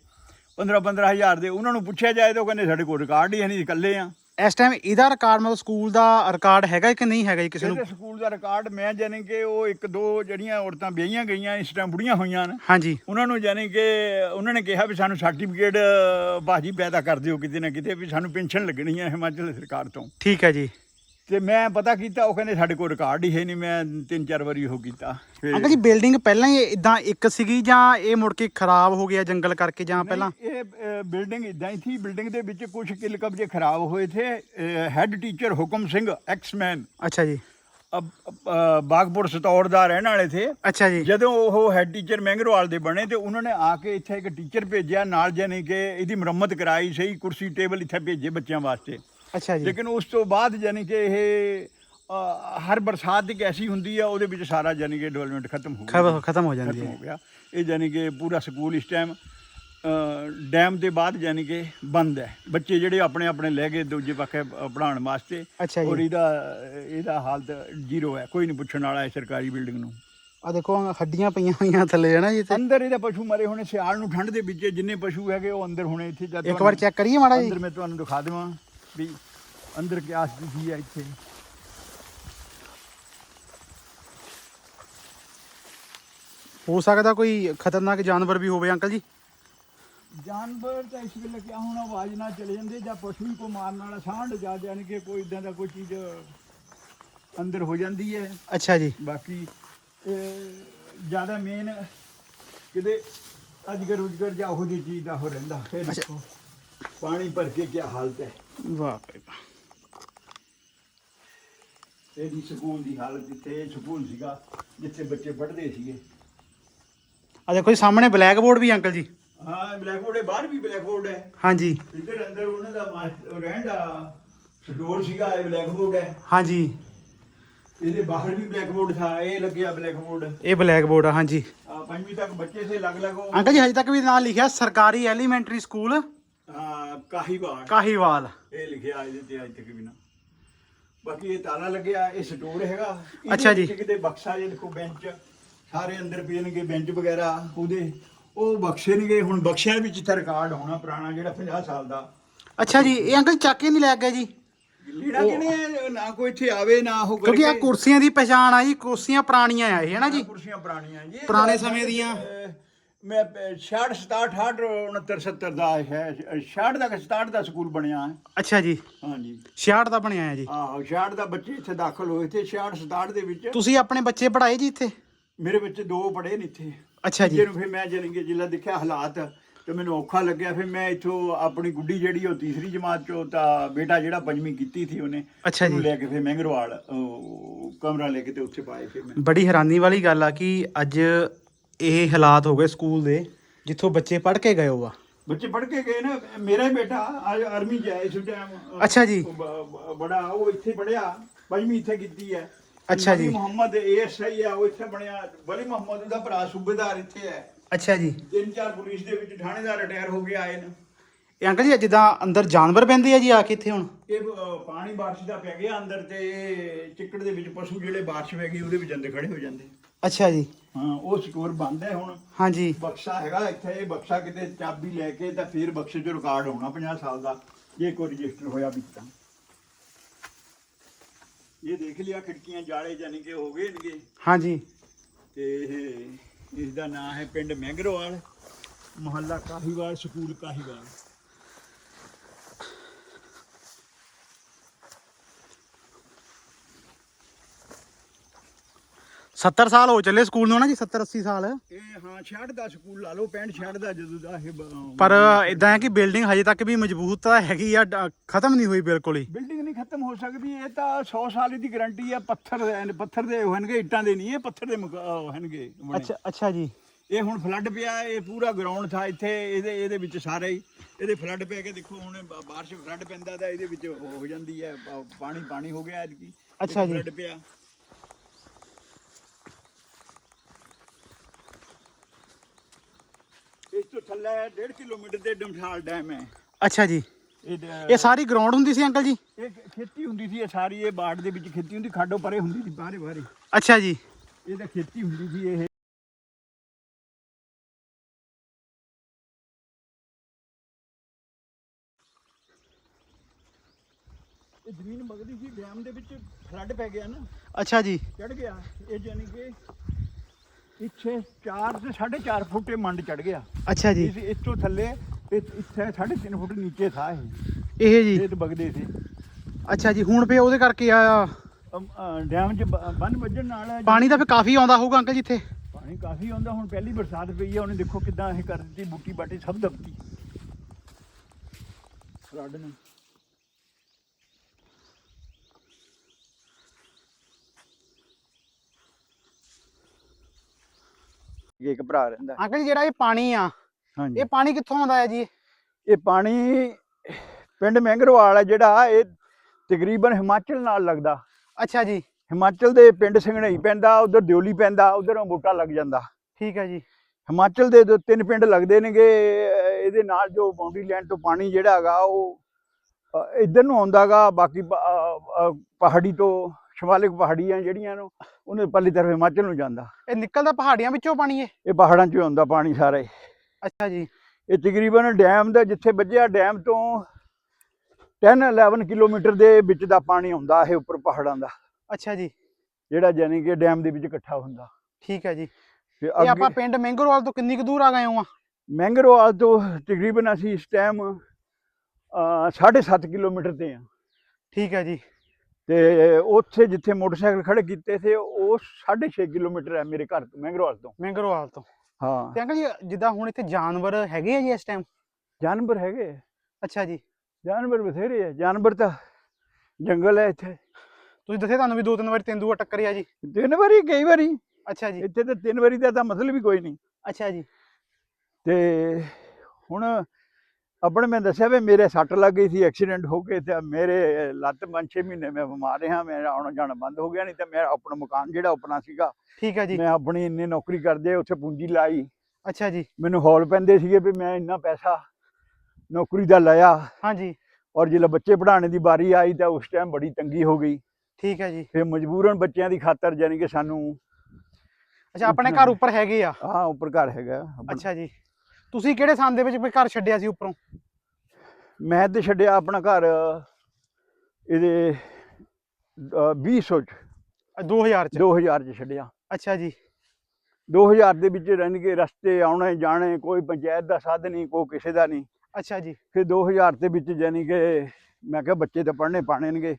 15 15 ਹਜ਼ਾਰ ਦੇ ਉਹਨਾਂ ਨੂੰ ਪੁੱਛਿਆ ਜਾਏ ਤਾਂ ਉਹ ਕਹਿੰਦੇ ਸਾਡੇ ਕੋਲ ਰਿਕਾਰਡ ਹੀ ਹੈ ਨਹੀਂ ਇਕੱਲੇ ਆ ਇਸ ਟਾਈਮ ਇਹਦਾ ਰਿਕਾਰਡ ਮਤਲਬ ਸਕੂਲ ਦਾ ਰਿਕਾਰਡ ਹੈਗਾ ਕਿ ਨਹੀਂ ਹੈਗਾ ਜੀ ਕਿਸੇ ਨੂੰ? ਇਹਦੇ ਸਕੂਲ ਦਾ ਰਿਕਾਰਡ ਮੈਂ ਜਾਣੀ ਕਿ ਉਹ ਇੱਕ ਦੋ ਜਿਹੜੀਆਂ ਔਰਤਾਂ ਵਿਆਹੀਆਂ ਗਈਆਂ ਇਸ ਟਾਈਮ ਬੁੜੀਆਂ ਹੋਈਆਂ ਨੇ ਹਾਂਜੀ। ਉਹਨਾਂ ਨੂੰ ਜਾਣੀ ਕਿ ਉਹਨਾਂ ਨੇ ਕਿਹਾ ਵੀ ਸਾਨੂੰ ਸਰਟੀਫਿਕੇਟ ਬਾਜੀ ਪੈਦਾ ਕਰ ਦਿਓ ਕਿਤੇ ਨਾ ਕਿਤੇ ਵੀ ਸਾਨੂੰ ਪੈਨਸ਼ਨ ਲੱਗਣੀ ਹੈ ਹਿਮਾਚਲ ਸਰਕਾਰ ਤੋਂ। ਠੀਕ ਹੈ ਜੀ। ਤੇ ਮੈਂ ਪਤਾ ਕੀਤਾ ਉਹ ਕਹਿੰਦੇ ਸਾਡੇ ਕੋਲ ਰਿਕਾਰਡ ਹੀ ਹੈ ਨਹੀਂ ਮੈਂ ਤਿੰਨ ਚਾਰ ਵਾਰੀ ਉਹ ਕੀਤਾ। ਫਿਰ ਅੰਕਲ ਜੀ ਬਿਲਡਿੰਗ ਪਹਿਲਾਂ ਹੀ ਇਦਾਂ ਇੱਕ ਸੀਗੀ ਜਾਂ ਇਹ ਮੁੜ ਕੇ ਖਰਾਬ ਹੋ ਗਿਆ ਜੰਗਲ ਕਰਕੇ ਜਾਂ ਨਹੀਂ, ਪਹਿਲਾਂ? ਇਹ ਬਿਲਡਿੰਗ ਇਦਾਂ ਹੀ ਥੀ ਬਿਲਡਿੰਗ ਦੇ ਵਿੱਚ ਕੁਝ ਕਿਲ ਕਬਜੇ ਖਰਾਬ ਹੋਏ ਥੇ। ਹੈੱਡ ਟੀਚਰ ਹੁਕਮ ਸਿੰਘ ਐਕਸਮੈਨ ਅੱਛਾ ਜੀ। ਅਬ- ਅ, ਬਾਗਪੁਰ ਸਤੌੜ ਦਾ ਰਹਿਣ ਵਾਲੇ ਥੇ। ਅੱਛਾ ਜੀ। ਜਦੋਂ ਉਹ ਹੈਡ ਟੀਚਰ ਮਹਿੰਗਰਵਾਲ ਦੇ ਬਣੇ ਤੇ ਉਹਨਾਂ ਨੇ ਆ ਕੇ ਇੱਥੇ ਇੱਕ ਟੀਚਰ ਭੇਜਿਆ ਨਾਲ ਜਾਣੀ ਕਿ ਇਹਦੀ ਮੁਰੰਮਤ ਕਰਾਈ ਸਹੀ ਕੁਰਸੀ ਟੇਬਲ ਇੱਥੇ ਭੇਜੇ ਬੱਚਿਆਂ ਵਾਸਤੇ। ਅੱਛਾ ਜੀ। ਲੇਕਿਨ ਉਸ ਤੋਂ ਬਾਅਦ ਜਾਨੀ ਕਿ ਇਹ ਅ, ਹਰ ਬਰਸਾਤ ਇੱਕ ਐਸੀ ਹੁੰਦੀ ਆ ਉਹਦੇ ਵਿੱਚ ਸਾਰਾ ਜਾਨੀ ਕਿ ਡਿਵੈਲਪਮੈਂਟ ਖਤਮ ਹੋ ਖਤਮ ਗਿਆ। ਖਤਮ ਹੋ ਜਾਂਦੀ ਖਤਮ ਹੈ। ਹੋ ਗਿਆ। ਇਹ ਜਾਨੀ ਕਿ ਪੂਰਾ ਸਕੂਲ ਇਸ ਟਾਈਮ ਡੈਮ ਦੇ ਬਾਅਦ ਜਾਨੀ ਕਿ ਬੰਦ ਹੈ। ਬੱਚੇ ਜਿਹੜੇ ਆਪਣੇ ਆਪਣੇ ਲੈ ਗਏ ਦੂਜੇ ਪਾਸੇ ਪੜਾਉਣ ਵਾਸਤੇ। ਅੱਛਾ ਜੀ। ਔਰ ਇਹਦਾ ਇਹਦਾ ਹਾਲਤ ਜ਼ੀਰੋ ਹੈ। ਕੋਈ ਨਹੀਂ ਪੁੱਛਣ ਵਾਲਾ ਹੈ ਸਰਕਾਰੀ ਬਿਲਡਿੰਗ ਨੂੰ। ਆ ਦੇਖੋ ਹੱਡੀਆਂ ਪਈਆਂ ਹੋਈਆਂ ਥੱਲੇ ਹੈ ਨਾ ਜੀ ਇੱਥੇ? ਅੰਦਰ ਇਹਦਾ ਪਸ਼ੂ ਮਰੇ ਹੋਣੇ ਸਿਆਲ ਨੂੰ ਠੰਡ ਦੇ ਵਿੱਚ ਜਿੰਨੇ ਪਸ਼ੂ ਹੈਗੇ ਉਹ ਅੰਦਰ ਹੋਣੇ ਇੱਥੇ। ਜਦ ਇੱਕ ਵਾਰ ਤੁਹਾਨੂੰ- ਚੈੱਕ ਕਰੀਏ ਮਾੜਾ ਜੀ। ਅੰਦਰ ਮੈਂ ਤੁਹਾਨੂੰ ਦਿਖਾ ਦੇਵਾਂ ਵੀ ਅੰਦਰ ਕਿਆ ਸਥਿਤੀ ਹੈ ਇੱਥੇ। ਹੋ ਸਕਦਾ ਕੋਈ ਖਤਰਨਾਕ ਜਾਨਵਰ ਵੀ ਹੋਵੇ ਅੰਕਲ ਜੀ? ਜਾਨਵਰ ਤਾਂ ਇਸ ਵੇਲੇ ਕਿਆ ਹੁਣ ਆਵਾਜ਼ ਨਾਲ ਚਲੇ ਜਾਂਦੇ ਜਾਂ ਪਸ਼ੂ ਹੀ ਕੋ ਮਾਰਨ ਵਾਲਾ ਸਾਂਢ ਜਾ ਜਾਣ ਕੇ ਕੋਈ ਇਦਾਂ ਦਾ ਕੋਈ ਚੀਜ਼ ਅੰਦਰ ਹੋ ਜਾਂਦੀ ਹੈ। ਅੱਛਾ ਜੀ। ਬਾਕੀ ਜ਼ਿਆਦਾ ਮੇਨ ਕਿਤੇ ਅਜਗਰ ਉਜਗਰ ਜਾਂ ਉਹੋ ਜਿਹੀ ਚੀਜ਼ ਦਾ ਹੋ ਰਹਿੰਦਾ। ਇਹ ਦੇਖੋ ਪਾਣੀ ਭਰ ਕੇ ਕੀ ਹਾਲਤ ਹੈ। ਵਾਹ ਭਾਈ ਵਾਹ। ਇਹਦੀ ਸਕੂਲ ਦੀ ਹਾਲਤ ਜਿੱਥੇ ਇਹ ਸਕੂਲ ਸੀਗਾ ਜਿੱਥੇ ਬੱਚੇ ਪੜ੍ਹਦੇ ਸੀਗੇ। ਆ ਦੇਖੋ ਜੀ ਸਾਹਮਣੇ ਬਲੈਕ ਬੋਰਡ ਵੀ ਅੰਕਲ ਜੀ। ਹਾਂ ਬਲੈਕ ਬੋਰਡ ਹੈ ਬਾਹਰ ਵੀ ਬਲੈਕ ਬੋਰਡ ਹੈ। ਹਾਂਜੀ। ਇੱਧਰ ਅੰਦਰ ਉਹਨਾਂ ਦਾ ਮਾਸਟਰ ਰਹਿਣ ਦਾ ਸਟੋਰ ਸੀਗਾ ਇਹ ਬਲੈਕ ਬੋਰਡ ਹੈ। ਹਾਂਜੀ। ਇਹਦੇ ਬਾਹਰ ਵੀ ਬਲੈਕ ਬੋਰਡ ਥਾ ਇਹ ਲੱਗਿਆ ਬਲੈਕ ਬੋਰਡ। ਇਹ ਬਲੈਕ ਬੋਰਡ ਆ ਹਾਂਜੀ। ਆ ਪੰਜਵੀਂ ਤੱਕ ਬੱਚੇ ਸੇ ਲੱਗ ਲੱਗ ਉਹ ਅੰਕਲ ਜੀ ਹਜੇ ਤੱਕ ਵੀ ਨਾਲ ਲਿਖਿਆ ਸਰਕਾਰੀ ਐਲੀਮੈਂਟਰੀ ਸਕੂਲ ਹਾਂ ਕਾਹੀ ਬਾੜ ਕਾਹੀਵਾਲ। ਇਹ ਲਿਖਿਆ ਇਹਦੇ ਤੇ ਅੱਜ ਤੱਕ ਵੀ ਨਾ। ਬਾਕੀ ਇਹ ਤਾਲਾ ਲੱਗਿਆ ਇਹ ਸਟੋਰ ਹੈਗਾ। ਇਹਦੇ ਅੱਛਾ ਜੀ। ਵਿੱਚ ਕਿਤੇ ਬਕਸਾ ਜੇ ਦੇਖੋ ਬੈਂਚ ਸਾਰੇ ਅੰਦਰ ਪਏਨਗੇ ਬੈਂਚ ਵਗੈਰਾ ਉਹਦੇ ਉਹ ਬਕਸੇ ਨੇਗੇ ਹੁਣ ਬਕਸਿਆਂ ਵਿੱਚ ਇੱਥੇ ਰਿਕਾਰਡ ਹੋਣਾ ਪੁਰਾਣਾ ਜਿਹੜਾ 50 ਸਾਲ ਦਾ। ਅੱਛਾ ਜੀ ਇਹ ਅੰਕਲ ਚੱਕ ਕੇ ਨਹੀਂ ਲੈ ਗਿਆ ਜੀ? ਲੀੜਾ ਕਿਨੇ ਨਾ ਕੋਈ ਇੱਥੇ ਆਵੇ ਨਾ ਉਹ ਕਿਉਂਕਿ ਆ ਕੁਰਸੀਆਂ ਦੀ ਪਛਾਣ ਆ ਜੀ ਕੁਰਸੀਆਂ ਪੁਰਾਣੀਆਂ ਆ ਇਹ ਹੈ ਨਾ ਜੀ? ਕੁਰਸੀਆਂ ਪੁਰਾਣੀਆਂ ਜੀ। ਪੁਰਾਣੇ ਸਮੇਂ ਦੀਆਂ। ਅਹ, ਮੈਂ 66 67 68 69 70 ਦਾ ਹੈ 66 ਦਾ ਕਿ 67 ਦਾ ਸਕੂਲ ਬਣਿਆ ਹੈ। ਅੱਛਾ ਜੀ। ਹਾਂਜੀ। 66 ਦਾ ਬਣਿਆ ਹੈ ਜੀ। ਆਹੋ 66 ਦਾ ਬੱਚੇ ਇੱਥੇ ਦਾਖਲ ਹੋਏ ਤੇ 66 67 ਦੇ ਵਿੱਚ ਤੁਸੀਂ ਆਪਣੇ ਬੱਚੇ ਪੜ੍ਹਾਏ ਜੀ ਇੱਥੇ? ਮੇਰੇ ਬੱਚੇ ਦੋ ਪੜ੍ਹੇ ਨੇ ਇੱਥੇ। ਅੱਛਾ ਜੀ। ਜਿਹਨੂੰ ਫਿਰ ਮੈਂ ਜਲੰਗੇ ਜ਼ਿਲ੍ਹਾ ਦੇਖਿਆ ਹਾਲਾਤ ਤੇ ਮੈਨੂੰ ਔਖਾ ਲੱਗਿਆ ਫਿਰ ਮੈਂ ਇੱਥੋਂ ਆਪਣੀ ਗੁੱਡੀ ਜਿਹੜੀ ਉਹ ਤੀਸਰੀ ਜਮਾਤ ਚੋਂ ਤਾਂ ਬੇਟਾ ਜਿਹੜਾ ਪੰਜਵੀਂ ਕੀਤੀ ਸੀ ਉਹਨੇ ਅੱਛਾ ਉਹਨੂੰ ਜੀ ਲੈ ਕੇ ਫਿਰ ਮਹਿੰਗਰਵਾਲ ਉਹ ਕਮਰਾ ਲੈ ਕੇ ਤੇ ਉੱਥੇ ਪਾਏ ਫਿਰ ਮੈਂ। ਬੜੀ ਹੈਰਾਨੀ ਵਾਲੀ ਗੱਲ ਆ ਕਿ ਅੱਜ ਇਹ ਹਾਲਾਤ ਹੋ ਗਏ ਸਕੂਲ ਦੇ ਜਿੱਥੋਂ ਬੱਚੇ ਪੜ੍ਹ ਕੇ ਗਏ ਹੋ ਆ ਬੱਚੇ ਪੜ੍ਹ ਕੇ ਗਏ ਨਾ ਮੇਰਾ ਹੀ ਬੇਟਾ ਅੱਜ ਆਰਮੀ ਚ ਹੈ ਇਸ ਟਾਈਮ ਅੱਛਾ ਜੀ। ਬੜਾ ਉਹ ਇੱਥੇ ਪੜਿਆ ਪੰਜਵੀਂ ਇੱਥੇ ਕੀਤੀ ਹੈ। ਅੱਛਾ ਜੀ। ਮੁਹੰਮਦ ਏਐਸਆਈ ਆ ਉਹ ਇੱਥੇ ਬਣਿਆ। ਵਲੀ ਮੁਹੰਮਦ ਦਾ ਭਰਾ ਸੂਬੇਦਾਰ ਇੱਥੇ ਹੈ। ਅੱਛਾ ਜੀ। ਤਿੰਨ ਚਾਰ ਪੁਲਿਸ ਦੇ ਵਿੱਚ ਥਾਣੇਦਾਰ ਰਿਟਾਇਰ ਹੋ ਕੇ ਆਏ ਨੇ। ਇਹ ਅੰਕਲ ਜੀ ਜਿੱਦਾਂ ਅੰਦਰ ਜਾਨਵਰ ਪੈਂਦੇ ਆ ਜੀ ਆ ਕੇ ਇੱਥੇ ਹੁਣ? ਇਹ ਪਾਣੀ ਬਾਰਿਸ਼ ਦਾ ਪੈ ਗਿਆ ਅੰਦਰ ਤੇ ਚਿੱਕੜ ਦੇ ਵਿੱਚ ਪਸ਼ੂ ਜਿਹੜੇ ਬਾਰਿਸ਼ ਪੈ ਗਈ ਉਹਦੇ ਵਿੱਚ ਅੰਦਰ ਖੜੇ ਹੋ ਜਾਂਦੇ। ਅੱਛਾ ਜੀ। ਹਾਂ ਉਹ ਸਕੋਰ ਬੰਦ ਹੈ ਹੁਣ। ਹਾਂਜੀ। ਬਕਸਾ ਹੈਗਾ ਇੱਥੇ ਇਹ ਬਕਸਾ ਕਿਤੇ ਚਾਬੀ ਲੈ ਕੇ ਤਾਂ ਫਿਰ ਬਕਸੇ 'ਚ ਰਿਕਾਰਡ ਹੋਣਾ 50 ਸਾਲ ਦਾ ਜੇ ਕੋਈ ਰਜਿਸਟਰ ਹੋਇਆ ਵੀ ਤਾਂ। ਇਹ ਦੇਖ ਲਿਆ ਖਿੜਕੀਆਂ ਜਾਲੇ ਜਾਨੀ ਕਿ ਹੋ ਗਏ ਨੇਗੇ। ਹਾਂਜੀ। ਤੇ ਇਹ ਇਸ ਦਾ ਨਾਮ ਹੈ ਪਿੰਡ ਮਹਿੰਗਰੋਵਾਲ ਮੁਹੱਲਾ ਕਾਹੀਵਾਲ ਸਕੂਲ ਕਾਹੀਵਾਲ। 70 ਸਾਲ ਹੋ ਚੱਲੇ ਸਕੂਲ ਨੂੰ ਨਾ ਜੀ 70 80 ਸਾਲ। ਇਹ ਹਾਂ 66 ਦਾ ਸਕੂਲ ਲਾ ਲਓ 65 66 ਦਾ ਜਦੋਂ ਦਾ ਇਹ ਪਰ ਇਦਾਂ ਹੈ ਕਿ ਬਿਲਡਿੰਗ ਹਜੇ ਤੱਕ ਵੀ ਮਜ਼ਬੂਤ ਤਾਂ ਹੈਗੀ ਆ ਖਤਮ ਨਹੀਂ ਹੋਈ ਬਿਲਕੁਲ ਹੀ। ਬਿਲਡਿੰਗ ਨਹੀਂ ਖਤਮ ਹੋ ਸਕਦੀ ਇਹ ਤਾਂ 100 ਸਾਲ ਦੀ ਗਾਰੰਟੀ ਹੈ ਪੱਥਰ ਦੇ ਪੱਥਰ ਦੇ ਹੋਣਗੇ ਇੱਟਾਂ ਦੇ ਨਹੀਂ ਇਹ ਪੱਥਰ ਦੇ ਹੋਣਗੇ। ਅੱਛਾ ਅੱਛਾ ਜੀ। ਇਹ ਹੁਣ ਫਲੱਡ ਪਿਆ ਇਹ ਪੂਰਾ ਗਰਾਊਂਡ ਥਾ ਇੱਥੇ ਇਹਦੇ ਇਹਦੇ ਵਿੱਚ ਸਾਰੇ ਹੀ। ਇਹਦੇ ਫਲੱਡ ਪੈ ਕੇ ਦੇਖੋ ਹੁਣ ਬਾਰਿਸ਼ ਫਲੱਡ ਪੈਂਦਾ ਤਾਂ ਇਹਦੇ ਵਿੱਚ ਹੋ ਜਾਂਦੀ ਹੈ ਪਾਣੀ ਪਾਣੀ ਹੋ ਗਿਆ ਐਤਕੀ। ਅੱਛਾ ਜੀ। ਫਲੱਡ ਪਿਆ। ਇਸ ਤੋਂ ਥੱਲੇ 1.5 ਕਿਲੋਮੀਟਰ ਤੇ ਡਮਠਾਲ ਡੈਮ ਹੈ। ਅੱਛਾ ਜੀ। ਇਹ ਸਾਰੀ ਗਰਾਊਂਡ ਹੁੰਦੀ ਸੀ ਅੰਕਲ ਜੀ? ਇਹ ਖੇਤੀ ਹੁੰਦੀ ਸੀ ਇਹ ਸਾਰੀ ਇਹ ਬਾੜ ਦੇ ਵਿੱਚ ਖੇਤੀ ਹੁੰਦੀ ਖਾਡੋ ਪਰੇ ਹੁੰਦੀ ਸੀ ਬਾਹਰੇ ਬਾਹਰੇ। ਅੱਛਾ ਜੀ। ਇਹ ਤਾਂ ਖੇਤੀ ਹੁੰਦੀ ਸੀ ਇਹ। ਇਹ ਜ਼ਮੀਨ ਵਗਦੀ ਸੀ ਡੈਮ ਦੇ ਵਿੱਚ ਫਲੱਡ ਪੈ ਗਿਆ ਨਾ। ਅੱਛਾ ਜੀ। ਚੜ ਗਿਆ। ਇਹ ਜਾਨੀ ਕਿ ਇੱਥੇ 4 ਤੇ 4.5 ਫੁੱਟ ਇਹ ਮੰਡ ਚੜ ਗਿਆ। ਅੱਛਾ ਜੀ। ਇਸ ਇੱਥੋਂ ਥੱਲੇ ਇੱਥੇ 3.5 ਫੁੱਟ ਨੀਚੇ ਥਾ ਇਹ। ਇਹ ਜੀ? ਇਹ ਤਾਂ ਵਗਦੇ ਸੀ। ਅੱਛਾ ਜੀ ਹੁਣ ਫੇ ਉਹਦੇ ਕਰਕੇ ਆ ਅਮ, ਅ, ਡੈਮ 'ਚ ਬ- ਬੰਨ ਵੱਜਣ ਨਾਲ ਪਾਣੀ ਤਾਂ ਫੇ ਕਾਫੀ ਆਉਂਦਾ ਹੋਊਗਾ ਅੰਕਲ ਜੀ ਇੱਥੇ ਪਾਣੀ ਕਾਫੀ ਆਉਂਦਾ ਹੁਣ ਪਹਿਲੀ ਬਰਸਾਤ ਪਈ ਹੈ ਉਹਨੇ ਦੇਖੋ ਕਿਦਾਂ ਇਹ ਕਰ ਦਿੱਤੀ ਬੂਟੀ ਬਾਟੀ ਸਭ ਦਬਤੀ। ਫਲੱਡ ਨੇ। ਕੇ ਇੱਕ ਭਰਾ ਰਹਿੰਦਾ। ਅੰਕਲ ਜੀ ਜਿਹੜਾ ਇਹ ਪਾਣੀ ਆ ਹਾਂਜੀ। ਇਹ ਪਾਣੀ ਕਿੱਥੋਂ ਆਉਂਦਾ ਹੈ ਜੀ? ਇਹ ਪਾਣੀ ਪਿੰਡ ਮਹਿੰਗਰਵਾਲ ਹੈ ਜਿਹੜਾ ਇਹ ਤਕਰੀਬਨ ਹਿਮਾਚਲ ਨਾਲ ਲੱਗਦਾ। ਅੱਛਾ ਜੀ। ਹਿਮਾਚਲ ਦੇ ਪਿੰਡ ਸਿੰਘਣਈ ਪੈਂਦਾ ਉਧਰ ਦਿਓਲੀ ਪੈਂਦਾ ਉਧਰ ਬੂਟਾ ਲੱਗ ਜਾਂਦਾ। ਠੀਕ ਹੈ ਜੀ। ਹਿਮਾਚਲ ਦੇ ਦੋ ਤਿੰਨ ਪਿੰਡ ਲੱਗਦੇ ਨੇਗੇ ਇਹਦੇ ਨਾਲ ਜੋ ਬਾਉਂਡਰੀ ਲਾਈਨ ਤੋਂ ਪਾਣੀ ਜਿਹੜਾ ਹੈਗਾ ਉਹ ਇੱਧਰ ਨੂੰ ਆਉਂਦਾਗਾ ਬਾਕੀ ਪਹਾੜੀ ਤੋਂ। ਸ਼ਿਵਾਲਿਕ ਪਹਾੜੀਆਂ ਜਿਹੜੀਆਂ ਨੂੰ ਉਹਨੇ ਪੱਲੀ ਤਰਫ ਹਿਮਾਚਲ ਨੂੰ ਜਾਂਦਾ। ਇਹ ਨਿਕਲਦਾ ਪਹਾੜੀਆਂ ਵਿੱਚੋਂ ਪਾਣੀ ਇਹ? ਇਹ ਪਹਾੜਾਂ 'ਚੋਂ ਆਉਂਦਾ ਪਾਣੀ ਸਾਰਾ ਹੀ। ਅੱਛਾ ਜੀ। ਇਹ ਤਕਰੀਬਨ ਡੈਮ ਦਾ ਜਿੱਥੇ ਵੱਜਿਆ ਡੈਮ ਤੋਂ 10 11 ਕਿਲੋਮੀਟਰ ਦੇ ਵਿੱਚ ਦਾ ਪਾਣੀ ਆਉਂਦਾ ਇਹ ਉੱਪਰ ਪਹਾੜਾਂ ਦਾ। ਅੱਛਾ ਜੀ। ਜਿਹੜਾ ਜਾਨੀ ਕਿ ਡੈਮ ਦੇ ਵਿੱਚ ਇਕੱਠਾ ਹੁੰਦਾ। ਠੀਕ ਹੈ ਜੀ। ਤੇ ਇਹ ਆਪਾਂ ਅੱਗੇ ਪਿੰਡ ਮੈਂਗਰਵਾਲ ਤੋਂ ਕਿੰਨੀ ਕੁ ਦੂਰ ਆ ਗਏ ਹਾਂ ਮੈਂਗਰੋਵਾਲ ਤੋਂ ਤਕਰੀਬਨ ਅਸੀਂ ਇਸ ਟਾਈਮ 7.5 ਕਿਲੋਮੀਟਰ ਤੇ ਆ। ਠੀਕ ਹੈ ਜੀ। ਤੇ ਉੱਥੇ ਜਿੱਥੇ ਮੋਟਰਸਾਈਕਲ ਖੜੇ ਕੀਤੇ ਸੀ ਉਹ 6.5 ਕਿਲੋਮੀਟਰ ਹੈ ਮੇਰੇ ਘਰ ਤੋਂ ਮੈਂਗਰੋਵਾਲ ਤੋਂ। ਮੈਂਗਰਵਾਲ ਤੋਂ। ਹਾਂ। ਤੇ ਅੰਕਲ ਜੀ ਜਿੱਦਾਂ ਹੁਣ ਇੱਥੇ ਜਾਨਵਰ ਹੈਗੇ ਆ ਜੀ ਇਸ ਟਾਈਮ ਜਾਨਵਰ ਹੈਗੇ। ਅੱਛਾ ਜੀ। ਜਾਨਵਰ ਬਥੇਰੇ ਆ ਜਾਨਵਰ ਤਾਂ ਜੰਗਲ ਹੈ ਇੱਥੇ। ਤੁਸੀਂ ਦੱਸਿਆ ਤੁਹਾਨੂੰ ਵੀ ਦੋ ਤਿੰਨ ਵਾਰੀ ਤੇਂਦੂਆ ਟੱਕਰਿਆ ਜੀ। ਤਿੰਨ ਵਾਰੀ ਕਈ ਵਾਰੀ। ਅੱਛਾ ਜੀ। ਇੱਥੇ ਤਾਂ ਤਿੰਨ ਵਾਰੀ ਦਾ ਤਾਂ ਮਤਲਬ ਹੀ ਕੋਈ ਨਹੀਂ। ਅੱਛਾ ਜੀ। ਤੇ ਹੁਣ ਆਪਣੇ ਮੈਂ ਦੱਸਿਆ ਵੀ ਮੇਰੇ ਸੱਟ ਲੱਗ ਗਈ ਸੀ ਐਕਸੀਡੈਂਟ ਹੋ ਕੇ ਤੇ ਮੇਰੇ ਲੱਤ ਪੰਜ ਛੇ ਮਹੀਨੇ ਮੈਂ ਬਿਮਾਰ ਰਿਹਾ ਮੇਰਾ ਆਉਣਾ ਜਾਣਾ ਬੰਦ ਹੋ ਗਿਆ ਨਹੀਂ ਤਾਂ ਮੇਰਾ ਆਪਣਾ ਮਕਾਨ ਜਿਹੜਾ ਆਪਣਾ ਸੀਗਾ ਠੀਕ ਹੈ ਜੀ। ਮੈਂ ਆਪਣੀ ਇੰਨੀ ਨੌਕਰੀ ਕਰਦੇ ਉੱਥੇ ਪੂੰਜੀ ਲਾਈ। ਅੱਛਾ ਜੀ। ਮੈਨੂੰ ਹੌਲ ਪੈਂਦੇ ਸੀਗੇ ਵੀ ਮੈਂ ਇੰਨਾ ਪੈਸਾ ਨੌਕਰੀ ਦਾ ਲਾਇਆ। ਹਾਂਜੀ। ਔਰ ਜਦੋਂ ਬੱਚੇ ਪੜ੍ਹਾਉਣ ਦੀ ਵਾਰੀ ਆਈ ਤਾਂ ਉਸ ਟਾਈਮ ਬੜੀ ਤੰਗੀ ਹੋ ਗਈ। ਠੀਕ ਹੈ ਜੀ। ਫਿਰ ਮਜਬੂਰਨ ਬੱਚਿਆਂ ਦੀ ਖਾਤਰ ਯਾਨੀ ਕਿ ਸਾਨੂੰ ਅੱਛਾ ਆਪਣੇ ਘਰ ਉੱਪਰ ਹੈਗੇ ਆ? ਆਹ ਉੱਪਰ ਘਰ ਹੈਗਾ। ਅੱਛਾ ਜੀ। ਤੁਸੀਂ ਕਿਹੜੇ ਸੰਨ ਦੇ ਵਿੱਚ ਵੀ ਘਰ ਛੱਡਿਆ ਸੀ ਉੱਪਰੋਂ? ਮੈਂ ਤੇ ਛੱਡਿਆ ਆਪਣਾ ਘਰ ਇਹਦੇ ਅਹ 2000 ਚ। ਅ, 2000 ਚ? 2000 ਚ ਛੱਡਿਆ। ਅੱਛਾ ਜੀ। 2000 ਦੇ ਵਿੱਚ ਰਹਿਣ ਕੇ ਰਸਤੇ ਆਉਣੇ ਜਾਣੇ ਕੋਈ ਪੰਚਾਇਤ ਦਾ ਸਾਧਨ ਨਹੀਂ ਕੋਈ ਕਿਸੇ ਦਾ ਨਹੀਂ। ਅੱਛਾ ਜੀ। ਫਿਰ 2000 ਦੇ ਵਿੱਚ ਯਾਨੀ ਕਿ ਮੈਂ ਕਿਹਾ ਬੱਚੇ ਤਾਂ ਪੜ੍ਹਨੇ ਪਾਣੇ ਨੇਗੇ।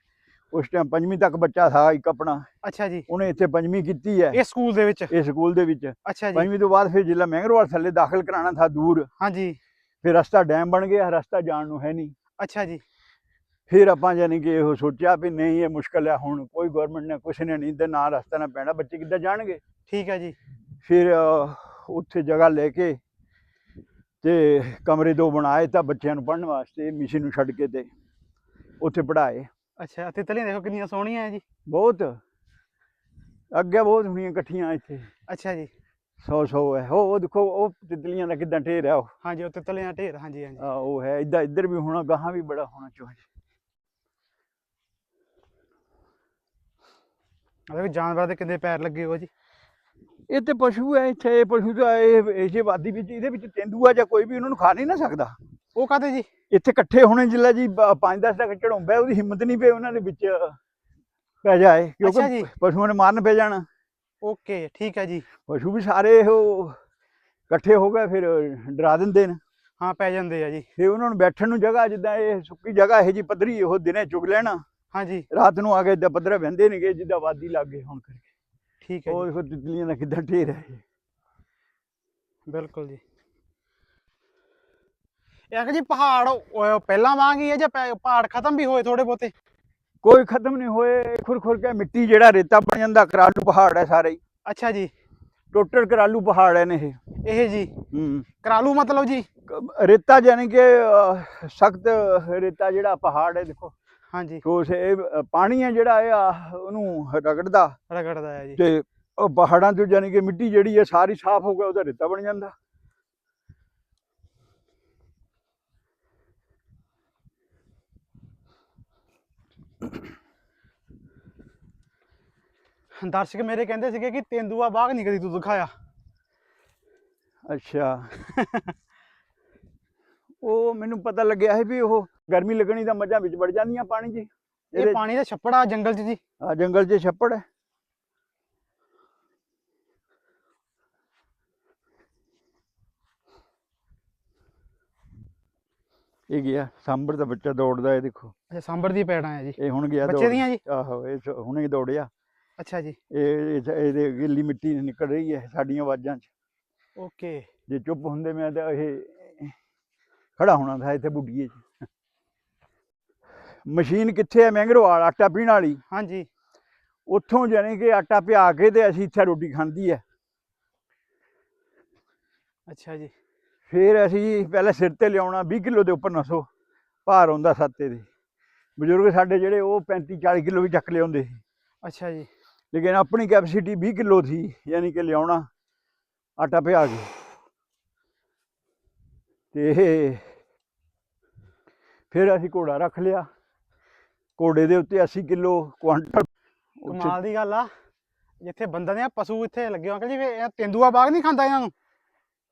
ਉਸ ਟਾਈਮ ਪੰਜਵੀਂ ਤੱਕ ਬੱਚਾ ਥਾ ਇੱਕ ਆਪਣਾ। ਅੱਛਾ ਜੀ। ਉਹਨੇ ਇੱਥੇ ਪੰਜਵੀਂ ਕੀਤੀ ਹੈ। ਇਹ ਸਕੂਲ ਦੇ ਵਿੱਚ? ਇਸ ਸਕੂਲ ਦੇ ਵਿੱਚ। ਅੱਛਾ ਜੀ। ਪੰਜਵੀਂ ਤੋਂ ਬਾਅਦ ਫਿਰ ਜ਼ਿਲ੍ਹਾ ਮਹਿੰਗਰਵਾਲ ਥੱਲੇ ਦਾਖਲ ਕਰਾਉਣਾ ਥਾ ਦੂਰ। ਹਾਂਜੀ। ਫਿਰ ਰਸਤਾ ਡੈਮ ਬਣ ਗਿਆ ਰਸਤਾ ਜਾਣ ਨੂੰ ਹੈ ਨਹੀਂ। ਅੱਛਾ ਜੀ। ਫਿਰ ਆਪਾਂ ਯਾਨੀ ਕਿ ਇਹੋ ਸੋਚਿਆ ਵੀ ਨਹੀਂ ਇਹ ਮੁਸ਼ਕਲ ਹੈ ਹੁਣ ਕੋਈ ਗਵਰਨਮੈਂਟ ਨੇ ਕੁਛ ਨਹੀਂ ਤੇ ਨਾ ਰਸਤਾ ਨਾ ਪੈਣਾ ਬੱਚੇ ਕਿੱਦਾਂ ਜਾਣਗੇ? ਠੀਕ ਹੈ ਜੀ। ਫਿਰ ਉੱਥੇ ਜਗ੍ਹਾ ਲੈ ਕੇ ਤੇ ਕਮਰੇ ਦੋ ਬਣਾਏ ਤਾਂ ਬੱਚਿਆਂ ਨੂੰ ਪੜ੍ਹਨ ਵਾਸਤੇ ਮਿਸ਼ਨ ਨੂੰ ਛੱਡ ਕੇ ਤੇ ਉੱਥੇ ਪੜ੍ਹਾਏ। ਅੱਛਾ ਤਿਤਲੀਆਂ ਦੇਖੋ ਕਿੰਨੀਆਂ ਸੋਹਣੀਆਂ ਹੈ ਜੀ। ਬਹੁਤ। ਅੱਗੇ ਬਹੁਤ ਹੁਣੀਆਂ ਇਕੱਠੀਆਂ ਇੱਥੇ। ਅੱਛਾ ਜੀ। 100 100 ਹੈ ਉਹ ਉਹ ਦੇਖੋ ਉਹ ਤਿਤਲੀਆਂ ਦਾ ਕਿਦਾਂ ਢੇਰ ਹੈ ਉਹ। ਹਾਂਜੀ ਉਹ ਤਿਤਲੀਆਂ ਢੇਰ ਹਾਂਜੀ ਹਾਂਜੀ। ਆਹ, ਉਹ ਹੈ। ਇੱਧਰ ਇੱਧਰ ਵੀ ਹੋਣਾ ਗਾਹਾਂ ਵੀ ਬੜਾ ਹੋਣਾ ਚਾਹੀਦਾ ਦੇਖੋ ਜਾਨਵਰਾਂ ਦੇ ਕਿੰਨੇ ਪੈਰ ਲੱਗੇ ਹੋ ਜੀ। ਇਹ ਤੇ ਪਸ਼ੂ ਹੈ ਇੱਥੇ ਪਸ਼ੂ ਤਾਂ ਇਹ ਇਸੇ ਵਾਦੀ ਵਿੱਚ ਇਹਦੇ ਵਿੱਚ ਤੇਂਦੂਆ ਜਾਂ ਕੋਈ ਵੀ ਉਹਨਾਂ ਨੂੰ ਖਾ ਨਹੀਂ ਨਾ ਸਕਦਾ। ਉਹ ਕਾਹਦੇ ਜੀ? ਇੱਥੇ ਇਕੱਠੇ ਹੋਣੇ ਜਿੱਲਾ ਜੀ 5-10 ਤੱਕ ਚੜਾਉਂਦਾ ਉਹਦੀ ਹਿੰਮਤ ਨਹੀਂ ਪਈ ਉਹਨਾਂ ਦੇ ਵਿੱਚ ਪੈ ਜਾਏ ਜੀ। ਕਿਉਂਕਿ ਪਸ਼ੂਆਂ ਨੇ ਮਾਰਨ ਪੈ ਜਾਣਾ। ਓਕੇ ਠੀਕ ਹੈ ਜੀ। ਪਸ਼ੂ ਵੀ ਸਾਰੇ ਉਹ ਇਕੱਠੇ ਹੋ ਗਏ ਫਿਰ ਡਰਾ ਦਿੰਦੇ ਨੇ। ਹਾਂ ਪੈ ਜਾਂਦੇ ਆ ਜੀ। ਫਿਰ ਉਹਨਾਂ ਨੂੰ ਬੈਠਣ ਨੂੰ ਜਗ੍ਹਾ ਜਿੱਦਾਂ ਇਹ ਸੁੱਕੀ ਜਗ੍ਹਾ ਇਹ ਜੀ ਪੱਧਰੀ ਉਹ ਦਿਨੇ ਚੁਗ ਲੈਣਾ। ਹਾਂਜੀ ਰਾਤ ਨੂੰ ਆ ਕੇ ਏਦਾਂ ਪੱਧਰਾ ਬਹਿੰਦੇ ਨੇਗੇ ਜਿੱਦਾਂ ਵਾਦੀ ਲੱਗੇ ਹੁਣ ਕਰਕੇ। ਠੀਕ ਹੈ ਉਹ ਜੀ ਦੇਖੋ ਤਿਤਲੀਆਂ ਦਾ ਕਿੱਦਾਂ ਢੇਰ ਹੈ। ਬਿਲਕੁਲ ਜੀ। ਇਹ ਕਿ ਜੀ ਪਹਾੜ ਉਹ ਪਹਿਲਾਂ ਵਾਂਗ ਹੀ ਹੈ ਜਾਂ ਪੈ- ਪਹਾੜ ਖਤਮ ਵੀ ਹੋਏ ਥੋੜੇ ਬਹੁਤੇ? ਕੋਈ ਖਤਮ ਨਹੀਂ ਹੋਏ ਖੁਰ ਖੁਰ ਕੇ ਮਿੱਟੀ ਜਿਹੜਾ ਰੇਤਾ ਬਣ ਜਾਂਦਾ ਕਰਾਲੂ ਪਹਾੜ ਹੈ ਸਾਰੇ ਹੀ। ਅੱਛਾ ਜੀ। ਟੋਟਲ ਕਰਾਲੂ ਪਹਾੜ ਹੈ ਨੇ ਇਹ। ਇਹ ਜੀ। ਹੂੰ। ਕਰਾਲੂ ਮਤਲਬ ਜੀ? ਕ- ਰੇਤਾ ਯਾਨੀ ਕਿ ਸਖਤ ਰੇਤਾ ਜਿਹੜਾ ਪਹਾੜ ਹੈ ਦੇਖੋ। ਹਾਂਜੀ ਹੈ, ਇਹ ਅ, ਪਾਣੀ ਹੈ ਜਿਹੜਾ ਇਹ ਆ, ਉਹਨੂੰ ਰਗੜਦਾ। ਰਗੜਦਾ ਹੈ ਜੀ। ਤੇ ਉਹ ਪਹਾੜਾਂ ਤੋਂ ਯਾਨੀ ਕਿ ਮਿੱਟੀ ਜਿਹੜੀ ਹੈ ਸਾਰੀ ਸਾਫ਼ ਹੋ ਗਿਆ ਉਹਦਾ ਰੇਤਾ ਬਣ ਜਾਂਦਾ। ਦਰਸ਼ਕ ਮੇਰੇ ਕਹਿੰਦੇ ਸੀਗੇ ਕਿ ਤੇਂਦੂਆ ਬਾਗ ਨਹੀਂ ਕਦੀ ਤੂੰ ਦਿਖਾਇਆ। ਅੱਛਾ। ਉਹ ਮੈਨੂੰ ਪਤਾ ਲੱਗਿਆ ਹੈ ਵੀ ਉਹ ਗਰਮੀ ਲੱਗਣੀ ਦਾ ਮਜ਼ਾ ਵਿੱਚ ਵੜ ਜਾਂਦੀਆਂ ਪਾਣੀ 'ਚ। ਇਹ ਪਾਣੀ ਦਾ ਛੱਪੜ ਆ ਜੰਗਲ 'ਚ ਜੀ। ਆ ਜੰਗਲ 'ਚ ਛੱਪੜ ਹੈ। ਇਹ ਗਿਆ ਸਾਂਬਰ ਦਾ ਬੱਚਾ ਦੌੜਦਾ ਇਹ ਦੇਖੋ। ਅੱਛਾ ਸਾਂਬਰ ਦੀ ਪੈੜਾਂ ਆ ਜੀ। ਇਹ ਹੁਣ ਗਿਆ ਬੱਚੇ ਦੀਆਂ ਜੀ? ਆਹੋ ਇਹ ਸ- ਹੁਣੇ ਹੀ ਦੌੜਿਆ। ਅੱਛਾ ਜੀ। ਇਹ ਇਹ- ਇਹਦੇ ਗਿੱਲੀ ਮਿੱਟੀ ਨਿਕਲ ਰਹੀ ਹੈ ਸਾਡੀਆਂ ਆਵਾਜ਼ਾਂ 'ਚ। ਓਕੇ। ਜੇ ਚੁੱਪ ਹੁੰਦੇ ਮੈਂ ਤਾਂ ਇਹ ਖੜਾ ਹੋਣਾ ਥਾ ਇੱਥੇ ਬੁੱਢੀਏ 'ਚ। ਮਸ਼ੀਨ ਕਿੱਥੇ ਹੈ ਮਹਿੰਗਰਵਾਲ ਆਟਾ ਪੀਣ ਵਾਲੀ? ਹਾਂਜੀ। ਉੱਥੋਂ ਜਾਣੀ ਕਿ ਆਟਾ ਪਿਆ ਕੇ ਤੇ ਅਸੀਂ ਇੱਥੇ ਰੋਟੀ ਖਾਂਦੀ ਹੈ। ਅੱਛਾ ਜੀ। ਫਿਰ ਅਸੀਂ ਪਹਿਲਾਂ ਸਿਰ ਤੇ ਲਿਆਉਣਾ 20 ਕਿਲੋ ਦੇ ਉੱਪਰ ਨਸੋ ਭਾਰ ਆਉਂਦਾ ਸਾਤੇ ਦੇ ਬਜ਼ੁਰਗ ਸਾਡੇ ਜਿਹੜੇ ਉਹ 35 40 ਕਿਲੋ ਵੀ ਚੱਕ ਲਿਆਉਂਦੇ ਸੀ। ਅੱਛਾ ਜੀ। ਲੇਕਿਨ ਆਪਣੀ ਕੈਪੈਸਿਟੀ 20 ਕਿਲੋ ਸੀ ਯਾਨੀ ਕਿ ਲਿਆਉਣਾ ਆਟਾ ਪਿਆ ਕੇ। ਤੇ ਫਿਰ ਅਸੀਂ ਘੋੜਾ ਰੱਖ ਲਿਆ। ਘੋੜੇ ਦੇ ਉੱਤੇ 80 ਕਿਲੋ ਕੁਆਂਟਲ। ਕਮਾਲ ਦੀ ਗੱਲ ਆ। ਜਿੱਥੇ ਬੰਦੇ ਨੇ ਪਸ਼ੂ ਇੱਥੇ ਲੱਗੇ ਅੰਕਲ ਜੀ ਇਹ ਤੇਂਦੂਆ ਬਾਗ ਨਹੀਂ ਖਾਂਦਾ ਇਹਨਾਂ ਨੂੰ?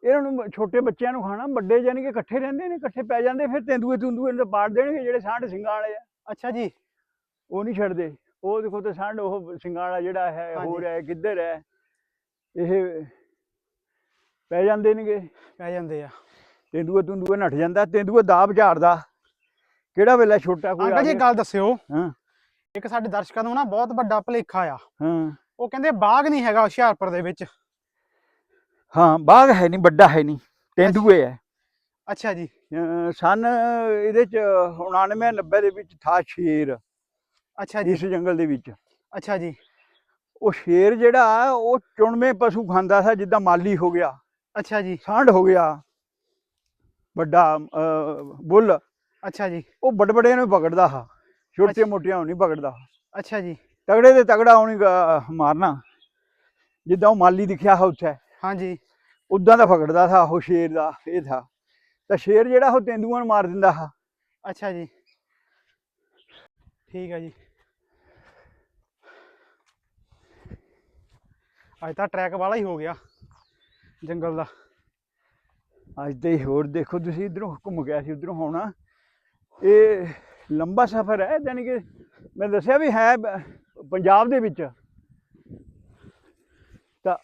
ਇਹਨਾਂ ਨੂੰ ਛੋਟੇ ਬੱਚਿਆਂ ਨੂੰ ਖਾਣਾ ਵੱਡੇ ਜਾਨੀ ਕਿ ਇਕੱਠੇ ਰਹਿੰਦੇ ਨੇ ਇਕੱਠੇ ਪੈ ਜਾਂਦੇ ਫਿਰ ਤੇਂਦੂਏ ਤੂੰਦੂਏ ਨੂੰ ਤਾਂ ਪਾੜ ਦੇਣਗੇ ਜਿਹੜੇ ਸਾਂਢ ਸਿੰਘਾਂ ਵਾਲੇ ਆ। ਅੱਛਾ ਜੀ। ਉਹ ਨਹੀਂ ਛੱਡਦੇ। ਉਹ ਦੇਖੋ ਤੇ ਸੰਡ ਉਹ ਸਿੰਘਾਂ ਵਾਲਾ ਜਿਹੜਾ ਹੈ ਹੋ। ਰਿਹਾ ਹੈ ਕਿੱਧਰ ਹੈ? ਇਹ ਪੈ ਜਾਂਦੇ ਨੇਗੇ। ਪੈ ਜਾਂਦੇ ਆ। ਤੇਂਦੂਏ ਤੁੰਦੂਏ ਨੱਠ ਜਾਂਦਾ ਤੇਂਦੂਏ ਦਾਬ ਝਾੜਦਾ। ਕਿਹੜਾ ਵੇਲਾ ਛੋਟਾ ਕੋਈ ਅੰਕਲ ਜੀ? ਗੱਲ ਦੱਸਿਓ। ਹਾਂ। ਇੱਕ ਸਾਡੇ ਦਰਸ਼ਕਾਂ ਨੂੰ ਨਾ ਬਹੁਤ ਵੱਡਾ ਭੁਲੇਖਾ ਆ। ਹਾਂ। ਉਹ ਕਹਿੰਦੇ ਬਾਗ ਨਹੀਂ ਹੈਗਾ ਹੁਸ਼ਿਆਰਪੁਰ ਦੇ ਵਿੱਚ। ਹਾਂ ਬਾਗ ਹੈ ਨਹੀਂ ਵੱਡਾ ਹੈ ਨਹੀਂ ਤੇਂਦੂਏ ਹੈ। ਅੱਛਾ ਜੀ। ਸਨ ਇਹਦੇ ਚ 99 90 ਦੇ ਵਿੱਚ ਥਾ ਸ਼ੇਰ ਅੱਛਾ ਜੀ। ਇਸ ਜੰਗਲ ਦੇ ਵਿੱਚ। ਅੱਛਾ ਜੀ। ਉਹ ਸ਼ੇਰ ਜਿਹੜਾ ਉਹ ਚੁਣਵੇਂ ਪਸ਼ੂ ਖਾਂਦਾ ਸੀ ਜਿੱਦਾਂ ਮਾਲੀ ਹੋ ਗਿਆ। ਅੱਛਾ ਜੀ। ਸਾਂਢ ਹੋ ਗਿਆ। ਵੱਡਾ ਬੁੱਲ। ਅੱਛਾ ਜੀ। ਉਹ ਵੱਡਿਆਂ ਨੂੰ ਪਕੜਦਾ ਹਾਂ ਛੋਟੇ। ਮੋਟਿਆਂ ਨੂੰ ਨਹੀਂ ਪਕੜਦਾ ਅੱਛਾ ਜੀ। ਤਗੜੇ ਤੇ ਤਗੜਾ ਉਹਨੇ ਮਾਰਨਾ। ਜਿੱਦਾਂ ਉਹ ਮਾਲੀ ਦਿਖਿਆ ਹੈ ਉੱਥੇ। ਹਾਂਜੀ ਉਦਾਂ ਦਾ ਪਕੜਦਾ ਥਾ ਉਹ ਸ਼ੇਰ ਦਾ ਇਹ ਥਾ। ਤਾਂ ਸ਼ੇਰ ਜਿਹੜਾ ਉਹ ਤੇਂਦੂਆਂ ਨੂੰ ਮਾਰ ਦਿੰਦਾ ਹਾਂ ਅੱਛਾ ਜੀ। ਠੀਕ ਹੈ ਜੀ। ਅੱਜ ਤਾਂ ਟਰੈਕ ਵਾਲਾ ਹੀ ਹੋ ਗਿਆ ਜੰਗਲ ਦਾ। ਅੱਜ ਤੇ ਹੋਰ ਦੇਖੋ ਤੁਸੀਂ ਇਧਰੋਂ ਘੁੰਮ ਗਿਆ ਸੀ ਉਧਰੋਂ ਆਉਣਾ ਇਹ ਲੰਬਾ ਸਫ਼ਰ ਹੈ ਯਾਨੀ ਕਿ ਮੈਂ ਦੱਸਿਆ ਵੀ ਹੈ ਪੰਜਾਬ ਦੇ ਵਿੱਚ। ਤਾਂ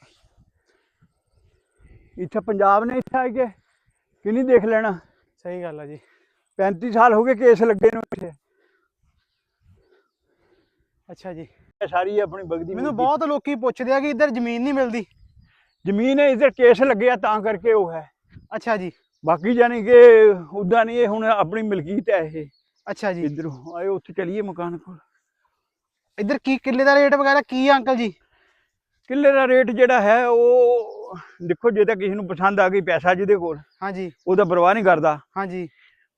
ਇੱਥੇ ਪੰਜਾਬ ਨੇ ਇੱਥੇ ਆ ਕੇ ਕਿ ਨਹੀਂ ਦੇਖ ਲੈਣਾ? ਸਹੀ ਗੱਲ ਆ ਜੀ। 35 ਸਾਲ ਹੋ ਗਏ ਕੇਸ ਲੱਗੇ ਨੂੰ ਇੱਥੇ। ਅੱਛਾ ਜੀ। ਸਾਰੀ ਆਪਣੀ ਬਗਦੀ ਮੈਨੂੰ। ਬਹੁਤ ਲੋਕੀ ਪੁੱਛਦੇ ਆ ਕਿ ਇੱਧਰ ਜ਼ਮੀਨ ਨਹੀਂ ਮਿਲਦੀ। ਜ਼ਮੀਨ ਹੈ ਇਧਰ ਕੇਸ ਲੱਗਿਆ ਤਾਂ ਕਰਕੇ ਉਹ ਹੈ। ਅੱਛਾ ਜੀ। ਬਾਕੀ ਜਾਨੀ ਕਿ ਉਦਾਂ ਨਹੀਂ ਇਹ ਹੁਣ ਆਪਣੀ ਮਲਕੀਤ ਹੈ ਇਹ। ਅੱਛਾ ਜੀ। ਇਧਰੋਂ ਆਏ ਉੱਥੇ ਚਲੀਏ ਮਕਾਨ ਕੋਲ। ਇੱਧਰ ਕੀ ਕਿੱਲੇ ਦਾ ਰੇਟ ਵਗੈਰਾ ਕੀ ਆ ਅੰਕਲ ਜੀ? ਕਿੱਲੇ ਦਾ ਰੇਟ ਜਿਹੜਾ ਹੈ ਉਹ ਦੇਖੋ ਜੇ ਤਾਂ ਕਿਸੇ ਨੂੰ ਪਸੰਦ ਆ ਗਈ ਪੈਸਾ ਜਿਹਦੇ ਕੋਲ ਹਾਂਜੀ ਉਹਦਾ ਪਰਵਾਹ ਨਹੀਂ ਕਰਦਾ। ਹਾਂਜੀ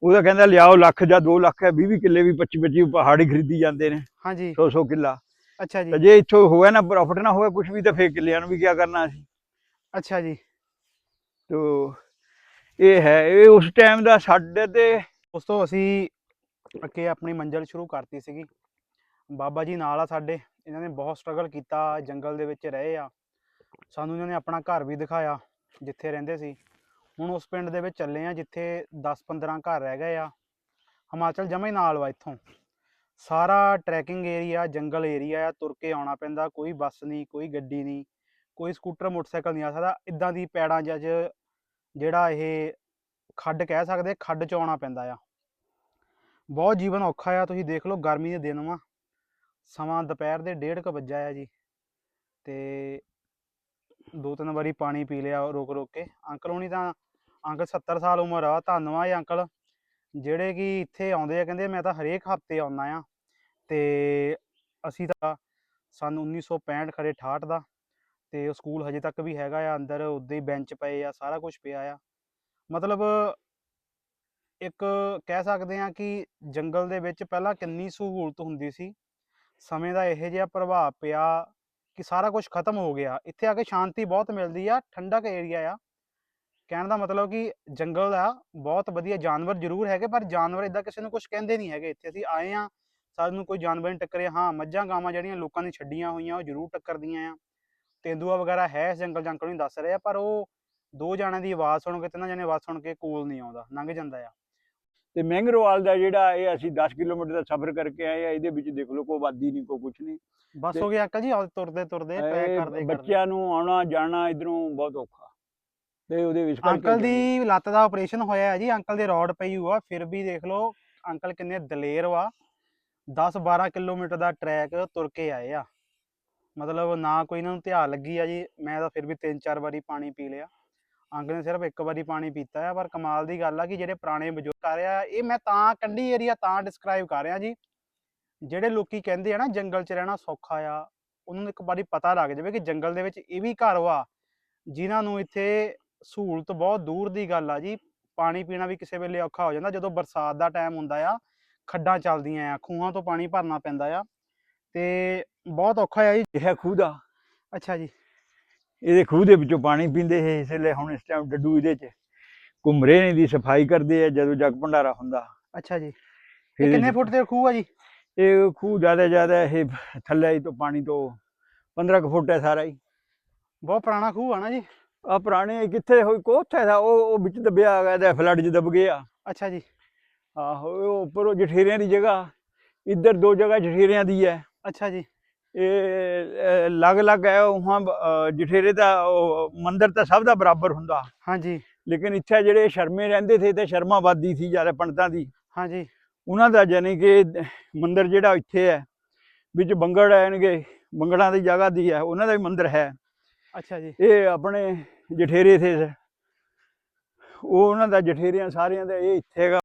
ਉਹਦਾ ਕਹਿੰਦਾ ਲਿਆਓ ਲੱਖ ਜਾਂ 2 ਲੱਖ ਹੈ 20 20 ਕਿੱਲੇ ਵੀ 25 25 ਪਹਾੜੀ ਖਰੀਦੀ ਜਾਂਦੇ ਨੇ ਹਾਂਜੀ 100 100 ਕਿੱਲਾ। ਅੱਛਾ ਤਾਂ ਜੀ ਜੇ ਇੱਥੋਂ ਹੋਇਆ ਨਾ ਪ੍ਰੋਫਿਟ ਨਾ ਹੋਇਆ ਕੁਝ ਵੀ ਤਾਂ ਫੇਰ ਕਿੱਲਿਆਂ ਨੂੰ ਵੀ ਕੀ ਕਰਨਾ ਸੀ ਅੱਛਾ ਜੀ। ਤੋ ਇਹ ਹੈ ਇਹ ਉਸ ਟਾਈਮ ਦਾ ਸਾਡੇ ਤੇ ਉਸ ਤੋਂ ਅਸੀਂ ਅੱਗੇ ਆਪਣੀ ਮੰਜ਼ਿਲ ਸ਼ੁਰੂ ਕਰਤੀ ਸੀਗੀ। ਬਾਬਾ ਜੀ ਨਾਲ ਆ ਸਾਡੇ ਇਹਨਾਂ ਨੇ ਬਹੁਤ ਸਟਰਗਲ ਕੀਤਾ ਜੰਗਲ ਦੇ ਵਿੱਚ ਰਹੇ ਆ। ਸਾਨੂੰ ਇਹਨਾਂ ਨੇ ਆਪਣਾ ਘਰ ਵੀ ਦਿਖਾਇਆ ਜਿੱਥੇ ਰਹਿੰਦੇ ਸੀ। ਹੁਣ ਉਸ ਪਿੰਡ ਦੇ ਵਿੱਚ ਚੱਲੇ ਆ ਜਿੱਥੇ 10-15 ਘਰ ਰਹਿ ਗਏ ਆ। ਹਿਮਾਚਲ ਜਮਾ ਹੀ ਨਾਲ ਵਾ ਇੱਥੋਂ। ਸਾਰਾ ਟਰੈਕਿੰਗ ਏਰੀਆ, ਜੰਗਲ ਏਰੀਆ ਆ, ਤੁਰ ਕੇ ਆਉਣਾ ਪੈਂਦਾ, ਕੋਈ ਬੱਸ ਨਹੀਂ, ਕੋਈ ਗੱਡੀ ਨਹੀਂ, ਕੋਈ ਸਕੂਟਰ, ਮੋਟਰਸਾਈਕਲ ਨਹੀਂ ਆ ਸਕਦਾ। ਇਦਾਂ ਦੀ ਪੈੜਾਂ 'ਚ ਅੱਜ ਜਿਹੜਾ ਇਹ ਖੱਡ ਕਹਿ ਸਕਦੇ ਖੱਡ 'ਚ ਆਉਣਾ ਪੈਂਦਾ ਆ। ਬਹੁਤ ਜੀਵਨ ਔਖਾ ਆ, ਤੁਸੀਂ ਦੇਖ ਲਓ ਗਰਮੀ ਦੇ ਦਿਨ ਵਾ। ਸਮਾਂ ਦੁਪਹਿਰ ਦੇ 1:30 ਵੱਜਾ ਆ ਜੀ। ਤੇ ਦੋ ਤਿੰਨ ਵਾਰੀ ਪਾਣੀ ਪੀ ਲਿਆ ਰੁਕ ਰੁਕ ਕੇ। ਅੰਕਲ ਹੋਣੀ ਤਾਂ, ਅੰਕਲ 70 ਸਾਲ ਉਮਰ ਆ ਧੰਨਵਾਦ ਹੈ ਅੰਕਲ। ਜਿਹੜੇ ਕਿ ਇੱਥੇ ਆਉਂਦੇ ਆ, ਕਹਿੰਦੇ ਮੈਂ ਤਾਂ ਹਰੇਕ ਹਫ਼ਤੇ ਆਉਂਦਾ ਆ। ਤੇ ਅਸੀਂ ਤਾਂ ਸਨ 1965 ਖਰੇ 68 ਦਾ ਤੇ ਉਹ ਸਕੂਲ ਹਜੇ ਤੱਕ ਵੀ ਹੈਗਾ ਆ, ਅੰਦਰ ਉੱਦਾਂ ਹੀ ਬੈਂਚ ਪਏ ਆ, ਸਾਰਾ ਕੁਝ ਪਿਆ ਆ। ਮਤਲਬ ਇੱਕ ਕਹਿ ਸਕਦੇ ਆ ਕਿ ਜੰਗਲ ਦੇ ਵਿੱਚ ਪਹਿਲਾਂ ਕਿੰਨੀ ਸਹੂਲਤ ਹੁੰਦੀ ਸੀ, ਸਮੇਂ ਦਾ ਇਹੋ ਜਿਹਾ ਪ੍ਰਭਾਵ ਪਿਆ ਕਿ ਸਾਰਾ ਕੁਝ ਖਤਮ ਹੋ ਗਿਆ। ਇੱਥੇ ਆ ਕੇ ਸ਼ਾਂਤੀ ਬਹੁਤ ਮਿਲਦੀ ਆ, ਠੰਡਕ ਏਰੀਆ ਆ। ਕਹਿਣ ਦਾ ਮਤਲਬ ਕਿ ਜੰਗਲ ਆ, ਬਹੁਤ ਵਧੀਆ ਜਾਨਵਰ ਜ਼ਰੂਰ ਹੈਗੇ, ਪਰ ਜਾਨਵਰ ਇਦਾਂ ਕਿਸੇ ਨੂੰ ਕੁਝ ਕਹਿੰਦੇ ਨਹੀਂ ਹੈਗੇ। ਇੱਥੇ ਅਸੀਂ ਆਏ ਆ ਸਾਨੂੰ ਕੋਈ ਜਾਨਵਰ ਨਹੀਂ ਟੱਕਰਿਆ। ਹਾਂ ਮੱਝਾਂ ਗਾਵਾਂ ਜਿਹੜੀਆਂ ਲੋਕਾਂ ਨੇ ਛੱਡੀਆਂ ਹੋਈਆਂ ਉਹ ਜ਼ਰੂਰ ਟੱਕਰਦੀਆਂ ਆ। ਤੇਂਦੂਆ ਵਗੈਰਾ ਹੈ ਇਸ ਜੰਗਲ ਜੰਗਲ ਨਹੀਂ ਦੱਸ ਰਹੇ ਪਰ ਉਹ ਦੋ ਜਣਿਆਂ ਦੀ ਆਵਾਜ਼ ਸੁਣ ਕੇ ਤਿੰਨਾਂ ਜਣੇ ਆਵਾਜ਼ ਸੁਣ ਕੇ ਕੋਲ ਨਹੀਂ ਆਉਂਦਾ ਲੰਘ ਜਾਂਦਾ ਆ। ਤੇ ਮੈਂਗਰੋਵਾਲ ਦਾ ਜਿਹੜਾ ਇਹ ਅਸੀਂ 10 ਕਿਲੋਮੀਟਰ ਦਾ ਸਫ਼ਰ ਕਰਕੇ ਆਏ ਆ ਇਹਦੇ ਵਿੱਚ ਦੇਖ ਲਓ ਕੋਈ ਆਬਾਦੀ ਨਹੀਂ ਕੋਈ ਕੁਝ ਨਹੀਂ। ਬਸ ਹੋ ਗਿਆ ਅੰਕਲ ਜੀ ਆਓ ਤੁਰਦੇ ਤੁਰਦੇ ਇਹ ਕਰਦੇ ਬੱਚਿਆਂ ਨੂੰ ਆਉਣਾ ਜਾਣਾ ਇਧਰੋਂ ਬਹੁਤ ਔਖਾ। ਤੇ ਉਹਦੇ ਵਿੱਚ ਅੰਕਲ ਦੀ ਲੱਤ ਦਾ ਆਪਰੇਸ਼ਨ ਹੋਇਆ ਹੈ ਜੀ ਅੰਕਲ ਦੇ ਰੋਡ ਪਈ ਹੋਆ ਫਿਰ ਵੀ ਦੇਖ ਲਓ ਅੰਕਲ ਕਿੰਨੇ ਦਲੇਰ ਵਾ। 10 12 ਕਿਲੋਮੀਟਰ ਦਾ ਟਰੈਕ ਤੁਰ ਕੇ ਆਏ ਆ। ਮਤਲਬ ਨਾ ਕੋਈ ਇਹਨਾਂ ਨੂੰ ਧਿਆਨ ਲੱਗੀ ਆ ਜੀ, ਮੈਂ ਤਾਂ ਫਿਰ ਵੀ ਤਿੰਨ ਚਾਰ ਵਾਰੀ ਪਾਣੀ ਪੀ ਲਿਆ। ਅੰਗ ਨੇ ਸਿਰਫ ਇੱਕ ਵਾਰੀ ਪਾਣੀ ਪੀਤਾ ਆ, ਪਰ ਕਮਾਲ ਦੀ ਗੱਲ ਆ ਕਿ ਜਿਹੜੇ ਪੁਰਾਣੇ ਬਜ਼ੁਰਗ ਕਰ ਰਿਹਾ, ਇਹ ਮੈਂ ਤਾਂ ਕੰਢੀ ਏਰੀਆ ਤਾਂ ਡਿਸਕ੍ਰਾਈਬ ਕਰ ਰਿਹਾ ਜੀ। ਜਿਹੜੇ ਲੋਕੀ ਕਹਿੰਦੇ ਆ ਨਾ, ਜੰਗਲ 'ਚ ਰਹਿਣਾ ਸੌਖਾ ਆ, ਉਹਨਾਂ ਨੂੰ ਇੱਕ ਵਾਰੀ ਪਤਾ ਲੱਗ ਜਾਵੇ ਕਿ ਜੰਗਲ ਦੇ ਵਿੱਚ ਇਹ ਵੀ ਘਰ ਵਾ, ਜਿਨ੍ਹਾਂ ਨੂੰ ਇੱਥੇ ਸਹੂਲਤ ਬਹੁਤ ਦੂਰ ਦੀ ਗੱਲ ਆ ਜੀ। ਪਾਣੀ ਪੀਣਾ ਵੀ ਕਿਸੇ ਵੇਲੇ ਔਖਾ ਹੋ ਜਾਂਦਾ, ਜਦੋਂ ਬਰਸਾਤ ਦਾ ਟਾਈਮ ਹੁੰਦਾ ਆ ਖੱਡਾਂ ਚੱਲਦੀਆਂ ਆ ਖੂਹਾਂ ਤੋਂ ਪਾਣੀ ਭਰਨਾ ਪੈਂਦਾ ਆ ਤੇ ਬਹੁਤ ਔਖਾ ਆ ਜੀ। ਇਹ ਹੈ ਖੂਹ ਦਾ। ਅੱਛਾ ਜੀ। ਇਹਦੇ ਖੂਹ ਦੇ ਵਿੱਚੋਂ ਪਾਣੀ ਪੀਂਦੇ ਹੈ ਇਸ ਲਈ ਹੁਣ ਇਸ ਟਾਈਮ ਡੱਡੂ ਇਹਦੇ 'ਚ ਘੁੰਮ ਰਹੇ ਨੇ ਦੀ ਸਫ਼ਾਈ ਕਰਦੇ ਆ ਜਦੋਂ ਜਗ ਭੰਡਾਰਾ ਹੁੰਦਾ। ਅੱਛਾ ਜੀ। ਇਹ ਕਿੰਨੇ ਫੁੱਟ ਦੇ ਖੂਹ ਆ ਜੀ? ਇਹ ਖੂਹ ਜ਼ਿਆਦਾ ਜ਼ਿਆਦਾ ਇਹ ਥੱਲੇ ਤੋਂ ਪਾਣੀ ਤੋਂ 15 ਕੁ ਫੁੱਟ ਹੈ ਸਾਰਾ ਹੀ। ਬਹੁਤ ਪੁਰਾਣਾ ਖੂਹ ਆ ਨਾ ਜੀ। ਆ ਪੁਰਾਣੇ ਕਿੱਥੇ ਹੋਈ ਕੋਥੇ ਦਾ ਉਹ ਉਹ ਵਿੱਚ ਦੱਬਿਆ ਆ ਗਿਆ ਤੇ ਫਲੱਡ 'ਚ ਦੱਬ ਗਿਆ ਅੱਛਾ ਜੀ। ਆਹੋ ਉਹ ਉੱਪਰ ਉਹ ਜਠੇਰਿਆਂ ਦੀ ਜਗ੍ਹਾ ਇੱਧਰ ਦੋ ਜਗ੍ਹਾ ਜਠੇਰਿਆਂ ਦੀ ਹੈ। ਅੱਛਾ ਜੀ। ਇਹ ਲੱਗ ਲੱਗ ਹੈ ਉਹਾਂ ਜਠੇਰੇ ਦਾ ਮੰਦਿਰ ਤਾਂ ਸਭ ਦਾ ਬਰਾਬਰ ਹੁੰਦਾ। ਹਾਂਜੀ। ਲੇਕਿਨ ਇੱਥੇ ਜਿਹੜੇ ਸ਼ਰਮੇ ਰਹਿੰਦੇ ਸੀ ਤੇ ਸ਼ਰਮਾਬਾਦੀ ਸੀ ਜ਼ਿਆਦਾ ਪੰਡਤਾਂ ਦੀ। ਹਾਂਜੀ। ਉਹਨਾਂ ਦਾ ਜਾਨੀ ਕਿ ਮੰਦਿਰ ਜਿਹੜਾ ਇੱਥੇ ਹੈ ਵਿੱਚ ਬੰਗੜ ਆਣਗੇ ਬੰਗੜਾਂ ਦੀ ਜਗ੍ਹਾ ਦੀ ਹੈ ਉਹਨਾਂ ਦਾ ਵੀ ਮੰਦਿਰ ਹੈ। ਅੱਛਾ ਜੀ। ਇਹ ਆਪਣੇ ਜਠੇਰੇ ਥੇ ਉਹ ਉਹਨਾਂ ਦਾ ਜਠੇਰਿਆਂ ਸਾਰਿਆਂ ਦਾ ਇਹ ਇੱਥੇ ਹੈਗਾ।